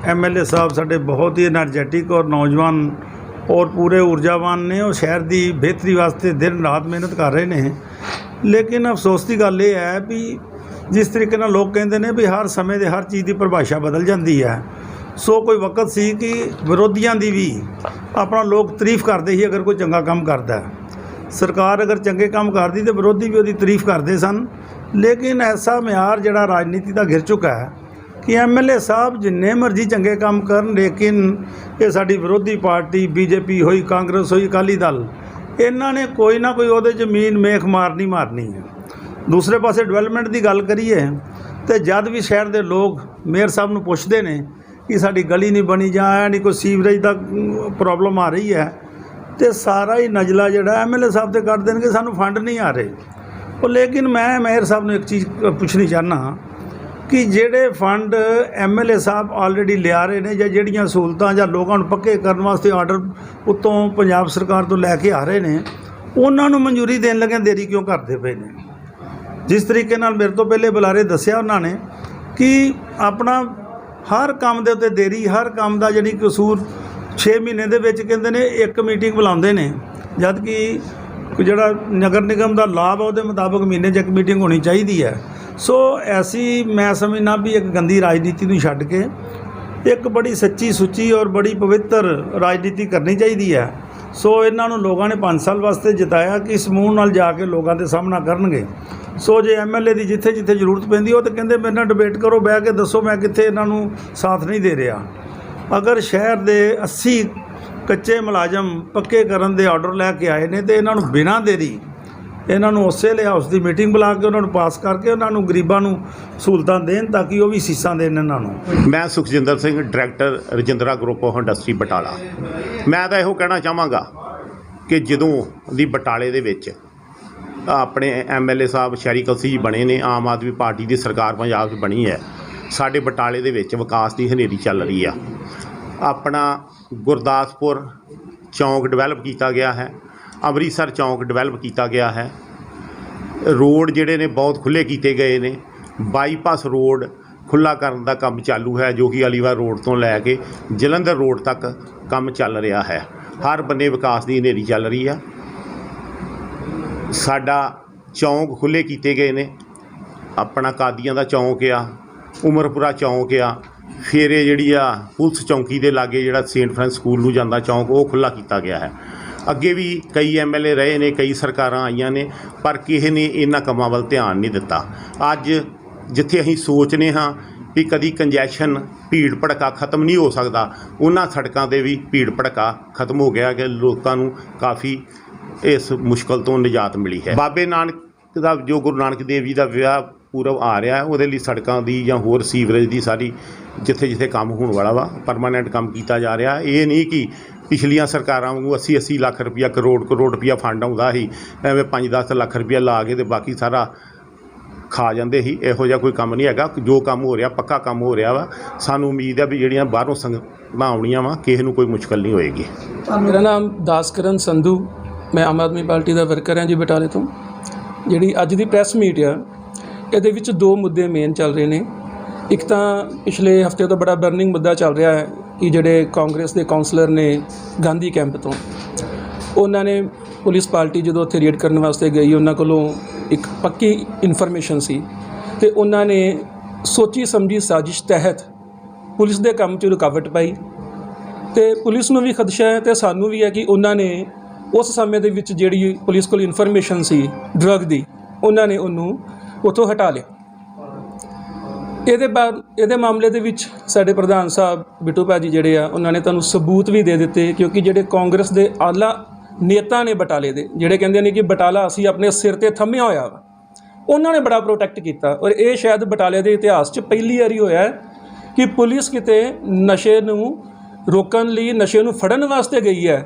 ਐਮਐਲਏ ਸਾਹਿਬ ਸਾਡੇ ਬਹੁਤ ਹੀ એનર્ਜੈਟਿਕ ਔਰ ਨੌਜਵਾਨ ਔਰ ਪੂਰੇ ਊਰਜਾਵਾਨ ਨੇ। ਉਹ ਸ਼ਹਿਰ ਦੀ ਬਿਹਤਰੀ ਵਾਸਤੇ ਦਿਨ ਰਾਤ ਮਿਹਨਤ ਕਰ ਰਹੇ ਨੇ। ਲੇਕਿਨ ਅਫਸੋਸ ਦੀ ਗੱਲ ਇਹ ਹੈ ਵੀ ਜਿਸ ਤਰੀਕੇ ਨਾਲ ਲੋਕ ਕਹਿੰਦੇ ਨੇ ਵੀ ਹਰ ਸਮੇਂ ਦੇ ਹਰ ਚੀਜ਼ ਦੀ ਪਰਿਭਾਸ਼ਾ ਬਦਲ ਜਾਂਦੀ ਹੈ। ਸੋ ਕੋਈ ਵਕਤ ਸੀ ਕਿ ਵਿਰੋਧੀਆਂ ਦੀ ਵੀ ਆਪਣਾ ਲੋਕ ਤਾਰੀਫ ਕਰਦੇ ਸੀ ਅਗਰ ਕੋਈ ਚੰਗਾ ਕੰਮ ਕਰਦਾ। ਸਰਕਾਰ ਅਗਰ ਚੰਗੇ ਕੰਮ ਕਰਦੀ ਤੇ ਵਿਰੋਧੀ ਵੀ ਉਹਦੀ ਤਾਰੀਫ ਕਰਦੇ ਸਨ। ਲੇਕਿਨ ਐਸਾ ਮਿਆਰ ਜਿਹੜਾ ਰਾਜਨੀਤੀ ਦਾ ਘਿਰ ਚੁੱਕਾ ਹੈ ਕਿ ਐਮਐਲਏ ਸਾਹਿਬ ਜਿੰਨੇ ਮਰਜ਼ੀ ਚੰਗੇ ਕੰਮ ਕਰਨ, ਲੇਕਿਨ ਇਹ ਸਾਡੀ ਵਿਰੋਧੀ ਪਾਰਟੀ ਬੀਜੇਪੀ ਹੋਈ, ਕਾਂਗਰਸ ਹੋਈ, ਅਕਾਲੀ ਦਲ, ਇਹਨਾਂ ਨੇ ਕੋਈ ਨਾ ਕੋਈ ਉਹਦੇ ਜ਼ਮੀਨ ਮੇਖ ਮਾਰਨੀ ਮਾਰਨੀ ਹੈ। ਦੂਸਰੇ ਪਾਸੇ ਡਿਵੈਲਪਮੈਂਟ ਦੀ ਗੱਲ ਕਰੀਏ ਤੇ ਜਦ ਵੀ ਸ਼ਹਿਰ ਦੇ ਲੋਕ ਮੇਅਰ ਸਾਹਿਬ ਨੂੰ ਪੁੱਛਦੇ ਨੇ ਕਿ ਸਾਡੀ ਗਲੀ ਨਹੀਂ ਬਣੀ ਜਾਂ ਇਹ ਨਹੀਂ ਕੋਈ ਸੀਵਰੇਜ ਦਾ ਪ੍ਰੋਬਲਮ ਆ ਰਹੀ ਹੈ ਤੇ ਸਾਰਾ ਹੀ ਨਜਲਾ ਜਿਹੜਾ ਐਮਐਲਏ ਸਾਹਿਬ ਤੇ ਕਰ ਦੇਣਗੇ, ਸਾਨੂੰ ਫੰਡ ਨਹੀਂ ਆ ਰਹੇ। ਉਹ ਲੇਕਿਨ ਮੈਂ ਮੇਅਰ ਸਾਹਿਬ ਨੂੰ ਇੱਕ ਚੀਜ਼ ਪੁੱਛਣੀ ਚਾਹਨਾ ਕਿ ਜਿਹੜੇ ਫੰਡ ਐਮਐਲਏ ਸਾਹਿਬ ਆਲਰੇਡੀ ਲਿਆ ਰਹੇ ਨੇ ਜਾਂ ਜਿਹੜੀਆਂ ਸਹੂਲਤਾਂ ਜਾਂ ਲੋਕਾਂ ਨੂੰ ਪੱਕੇ ਕਰਨ ਵਾਸਤੇ ਆਰਡਰ ਉੱਤੋਂ ਪੰਜਾਬ ਸਰਕਾਰ ਤੋਂ ਲੈ ਕੇ ਆ ਰਹੇ ਨੇ, ਉਹਨਾਂ ਨੂੰ ਮਨਜ਼ੂਰੀ ਦੇਣ ਲੱਗਿਆਂ ਦੇਰੀ ਕਿਉਂ ਕਰਦੇ ਪਏ ਨੇ? ਜਿਸ ਤਰੀਕੇ ਨਾਲ ਮੇਰੇ ਤੋਂ ਪਹਿਲੇ ਬੁਲਾਰੇ ਦੱਸਿਆ ਉਹਨਾਂ ਨੇ ਕਿ ਆਪਣਾ ਹਰ ਕੰਮ ਦੇ ਉੱਤੇ ਦੇਰੀ, ਹਰ ਕੰਮ ਦਾ ਜਿਹੜੀ ਕਸੂਰ 6 ਮਹੀਨੇ ਦੇ ਵਿੱਚ ਕਹਿੰਦੇ ਨੇ ਇੱਕ ਮੀਟਿੰਗ ਬੁਲਾਉਂਦੇ ਨੇ, ਜਦ ਕਿ ਜਿਹੜਾ ਨਗਰ ਨਿਗਮ ਦਾ ਲਾਭ ਆ, ਉਹਦੇ ਮੁਤਾਬਕ ਮਹੀਨੇ 'ਚ ਇੱਕ ਮੀਟਿੰਗ ਹੋਣੀ ਚਾਹੀਦੀ ਹੈ। ਸੋ ਐਸੀ ਮੈਂ ਸਮਝਣਾ ਵੀ ਇੱਕ ਗੰਦੀ ਰਾਜਨੀਤੀ ਨੂੰ ਛੱਡ ਕੇ ਇੱਕ ਬੜੀ ਸੱਚੀ ਸੁੱਚੀ ਔਰ ਬੜੀ ਪਵਿੱਤਰ ਰਾਜਨੀਤੀ ਕਰਨੀ ਚਾਹੀਦੀ ਹੈ। ਸੋ ਇਹਨਾਂ ਨੂੰ ਲੋਕਾਂ ਨੇ 5 ਸਾਲ ਵਾਸਤੇ ਜਿਤਾਇਆ ਕਿ ਸਮੂਹ ਨਾਲ ਜਾ ਕੇ ਲੋਕਾਂ ਦੇ ਸਾਹਮਣਾ ਕਰਨਗੇ। ਸੋ ਜੇ ਐਮਐਲਏ ਦੀ ਜਿੱਥੇ ਜਿੱਥੇ ਜ਼ਰੂਰਤ ਪੈਂਦੀ, ਉਹ ਤਾਂ ਕਹਿੰਦੇ ਮੇਰੇ ਨਾਲ ਡਿਬੇਟ ਕਰੋ, ਬਹਿ ਕੇ ਦੱਸੋ ਮੈਂ ਕਿੱਥੇ ਇਹਨਾਂ ਨੂੰ ਸਾਥ ਨਹੀਂ ਦੇ ਰਿਹਾ। ਅਗਰ ਸ਼ਹਿਰ ਦੇ 80 ਕੱਚੇ ਮੁਲਾਜ਼ਮ ਪੱਕੇ ਕਰਨ ਦੇ ਆਰਡਰ ਲੈ ਕੇ ਆਏ ਨੇ ਤੇ ਇਹਨਾਂ ਨੂੰ ਬਿਨਾਂ ਦੇਰੀ ਇਹਨਾਂ ਨੂੰ ਉਸੇ ਲਈ ਹਾਊਸ ਦੀ ਮੀਟਿੰਗ ਬੁਲਾ ਕੇ ਉਹਨਾਂ ਨੂੰ ਪਾਸ ਕਰਕੇ ਉਹਨਾਂ ਨੂੰ ਗਰੀਬਾਂ ਨੂੰ ਸਹੂਲਤਾਂ ਦੇਣ ਤਾਂ ਕਿ ਉਹ ਵੀ ਸੀਸਾਂ ਦੇਣ ਇਹਨਾਂ ਨੂੰ। ਮੈਂ Sukhjinder Singh, director Rajindra group of industry Batala. ਮੈਂ ਤਾਂ ਇਹੋ ਕਹਿਣਾ ਚਾਹਾਂਗਾ ਕਿ ਜਦੋਂ ਦੀ ਬਟਾਲੇ ਦੇ ਵਿੱਚ ਆਪਣੇ ਐਮਐਲਏ ਸਾਹਿਬ ਸ਼ੈਰੀ ਕਲਸੀ ਜੀ ਬਣੇ ਨੇ, ਆਮ ਆਦਮੀ ਪਾਰਟੀ ਦੀ ਸਰਕਾਰ ਪੰਜਾਬ 'ਚ ਬਣੀ ਹੈ ਸਾਡੇ ਬਟਾਲੇ ਦੇ ਵਿੱਚ ਵਿਕਾਸ ਦੀ ਹਨੇਰੀ ਚੱਲ ਰਹੀ ਆ। ਆਪਣਾ ਗੁਰਦਾਸਪੁਰ ਚੌਂਕ ਡਿਵੈਲਪ ਕੀਤਾ ਗਿਆ ਹੈ। ਅੰਮ੍ਰਿਤਸਰ ਚੌਂਕ ਡਿਵੈਲਪ ਕੀਤਾ ਗਿਆ ਹੈ। ਰੋਡ ਜਿਹੜੇ ਨੇ ਬਹੁਤ ਖੁੱਲੇ ਕੀਤੇ ਗਏ ਨੇ। ਬਾਈਪਾਸ ਰੋਡ ਖੁੱਲਾ ਕਰਨ ਦਾ ਕੰਮ ਚਾਲੂ ਹੈ, ਜੋ ਕਿ ਅਲੀਵਾਲ ਰੋਡ ਤੋਂ ਲੈ ਕੇ ਜਲੰਧਰ ਰੋਡ ਤੱਕ ਕੰਮ ਚੱਲ ਰਿਹਾ ਹੈ। ਹਰ ਬੰਨੇ ਵਿਕਾਸ ਦੀ ਹਨੇਰੀ ਚੱਲ ਰਹੀ ਆ। ਸਾਡਾ ਚੌਂਕ ਖੁੱਲੇ ਕੀਤੇ ਗਏ ਨੇ। ਆਪਣਾ ਕਾਦੀਆਂ ਦਾ ਚੌਂਕ ਆ। ਉਮਰਪੁਰਾ ਚੌਂਕ ਆ। ਫਿਰ ਇਹ ਜਿਹੜੀ ਆ, ਪੁਲਿਸ ਚੌਂਕੀ ਦੇ ਲਾਗੇ ਜਿਹੜਾ ਸੇਂਟ ਫਰੈਂਸ ਸਕੂਲ ਨੂੰ ਜਾਂਦਾ ਚੌਂਕ, ਉਹ ਖੁੱਲਾ ਕੀਤਾ ਗਿਆ ਹੈ। ਅੱਗੇ ਵੀ ਕਈ ਐਮਐਲਏ ਰਹੇ ਨੇ, ਕਈ ਸਰਕਾਰਾਂ ਆਈਆਂ ਨੇ, ਪਰ ਕਿਸੇ ਨੇ ਇਹਨਾਂ ਕੰਮਾਂ ਵੱਲ ਧਿਆਨ ਨਹੀਂ ਦਿੱਤਾ। ਅੱਜ ਜਿੱਥੇ ਅਸੀਂ ਸੋਚਨੇ ਹਾਂ ਵੀ ਕਦੀ ਕੰਜੈਸ਼ਨ, ਭੀੜ ਭੜਕਾ ਖਤਮ ਨਹੀਂ ਹੋ ਸਕਦਾ, ਉਹਨਾਂ ਸੜਕਾਂ ਦੇ ਵੀ ਭੀੜ ਭੜਕਾ ਖਤਮ ਹੋ ਗਿਆ ਕਿ ਲੋਕਾਂ ਨੂੰ ਕਾਫੀ ਇਸ ਮੁਸ਼ਕਲ ਤੋਂ ਨਿਜਾਤ ਮਿਲੀ ਹੈ। ਬਾਬੇ ਨਾਨਕ ਦਾ, ਜੋ ਗੁਰੂ ਨਾਨਕ ਦੇਵ ਜੀ ਦਾ ਵਿਆਹ ਪੂਰਵ ਆ ਰਿਹਾ ਉਹਦੇ ਲਈ ਸੜਕਾਂ ਦੀ ਜਾਂ ਹੋਰ ਸੀਵਰੇਜ ਦੀ ਸਾਰੀ ਜਿੱਥੇ ਜਿੱਥੇ ਕੰਮ ਹੋਣ ਵਾਲਾ ਵਾ ਪਰਮਾਨੈਂਟ ਕੰਮ ਕੀਤਾ ਜਾ ਰਿਹਾ ਇਹ ਨਹੀਂ ਕਿ ਪਿਛਲੀਆਂ ਸਰਕਾਰਾਂ ਵਾਂਗੂ 80 80 ਲੱਖ ਰੁਪਇਆ, ਕਰੋੜ ਕਰੋੜ ਰੁਪਇਆ ਫੰਡ ਆਉਂਦਾ ਸੀ, ਐਵੇਂ 5-10 ਲੱਖ ਰੁਪਇਆ ਲਾ ਕੇ ਤੇ ਬਾਕੀ ਸਾਰਾ ਖਾ ਜਾਂਦੇ ਸੀ। ਇਹੋ ਜਿਹਾ ਕੋਈ ਕੰਮ ਨਹੀਂ ਹੈਗਾ। ਜੋ ਕੰਮ ਹੋ ਰਿਹਾ, ਪੱਕਾ ਕੰਮ ਹੋ ਰਿਹਾ ਵਾ। ਸਾਨੂੰ ਉਮੀਦ ਹੈ ਵੀ ਜਿਹੜੀਆਂ ਬਾਹਰੋਂ ਸੰਗਤਾਂ ਆਉਣੀਆਂ ਵਾ, ਕਿਸੇ ਨੂੰ ਕੋਈ ਮੁਸ਼ਕਲ ਨਹੀਂ ਹੋਏਗੀ। ਮੇਰਾ ਨਾਮ ਦਾਸਕਰਨ ਸੰਧੂ। ਮੈਂ ਆਮ ਆਦਮੀ ਪਾਰਟੀ ਦਾ ਵਰਕਰ ਹਾਂ ਜੀ ਬਟਾਲੇ ਤੋਂ। ਜਿਹੜੀ ਅੱਜ ਦੀ ਪ੍ਰੈਸ ਮੀਟ ਆ ਇਹਦੇ ਵਿੱਚ ਦੋ ਮੁੱਦੇ ਮੇਨ ਚੱਲ ਰਹੇ ਨੇ। ਇੱਕ ਤਾਂ ਪਿਛਲੇ ਹਫ਼ਤੇ ਤੋਂ ਬੜਾ ਬਰਨਿੰਗ ਮੁੱਦਾ ਚੱਲ ਰਿਹਾ ਹੈ ਕਿ ਜਿਹੜੇ ਕਾਂਗਰਸ ਦੇ ਕਾਉਂਸਲਰ ਨੇ ਗਾਂਧੀ ਕੈਂਪ ਤੋਂ, ਉਹਨਾਂ ਨੇ ਪੁਲਿਸ ਪਾਰਟੀ ਜਦੋਂ ਉੱਥੇ ਰੇਡ ਕਰਨ ਵਾਸਤੇ ਗਈ, ਉਹਨਾਂ ਕੋਲੋਂ ਇੱਕ ਪੱਕੀ ਇਨਫੋਰਮੇਸ਼ਨ ਸੀ ਤੇ ਉਹਨਾਂ ਨੇ ਸੋਚੀ ਸਮਝੀ ਸਾਜ਼ਿਸ਼ ਤਹਿਤ ਪੁਲਿਸ ਦੇ ਕੰਮ 'ਚ ਰੁਕਾਵਟ ਪਾਈ ਤੇ ਪੁਲਿਸ ਨੂੰ ਵੀ ਖਦਸ਼ਾ ਹੈ ਤੇ ਸਾਨੂੰ ਵੀ ਹੈ ਕਿ ਉਹਨਾਂ ਨੇ ਉਸ ਸਮੇਂ ਦੇ ਵਿੱਚ ਜਿਹੜੀ ਪੁਲਿਸ ਕੋਲ ਇਨਫੋਰਮੇਸ਼ਨ ਸੀ ਡਰੱਗ ਦੀ, ਉਹਨਾਂ ਨੇ ਉਹਨੂੰ ਉੱਥੋਂ ਹਟਾ ਲਿਆ। ਇਹਦੇ ਬਾਅਦ, ਇਹਦੇ ਮਾਮਲੇ ਦੇ ਵਿੱਚ ਸਾਡੇ ਪ੍ਰਧਾਨ ਸਾਹਿਬ ਬਿੱਟੂ ਭਾਜੀ ਜਿਹੜੇ ਆ, ਉਹਨਾਂ ਨੇ ਤੁਹਾਨੂੰ ਸਬੂਤ ਵੀ ਦੇ ਦਿੱਤੇ ਕਿਉਂਕਿ ਜਿਹੜੇ ਕਾਂਗਰਸ ਦੇ ਆਲਾ ਨੇਤਾ ਨੇ ਬਟਾਲੇ ਦੇ, ਜਿਹੜੇ ਕਹਿੰਦੇ ਨੇ ਕਿ ਬਟਾਲਾ ਅਸੀਂ ਆਪਣੇ ਸਿਰ ਤੇ ਥੰਮਿਆ ਹੋਇਆ ਵਾ, ਉਹਨਾਂ ਨੇ ਬੜਾ ਪ੍ਰੋਟੈਕਟ ਕੀਤਾ। ਔਰ ਇਹ ਸ਼ਾਇਦ ਬਟਾਲੇ ਦੇ ਇਤਿਹਾਸ 'ਚ ਪਹਿਲੀ ਵਾਰੀ ਹੋਇਆ ਕਿ ਪੁਲਿਸ ਕਿਤੇ ਨਸ਼ੇ ਨੂੰ ਰੋਕਣ ਲਈ, ਨਸ਼ੇ ਨੂੰ ਫੜਨ ਵਾਸਤੇ ਗਈ ਹੈ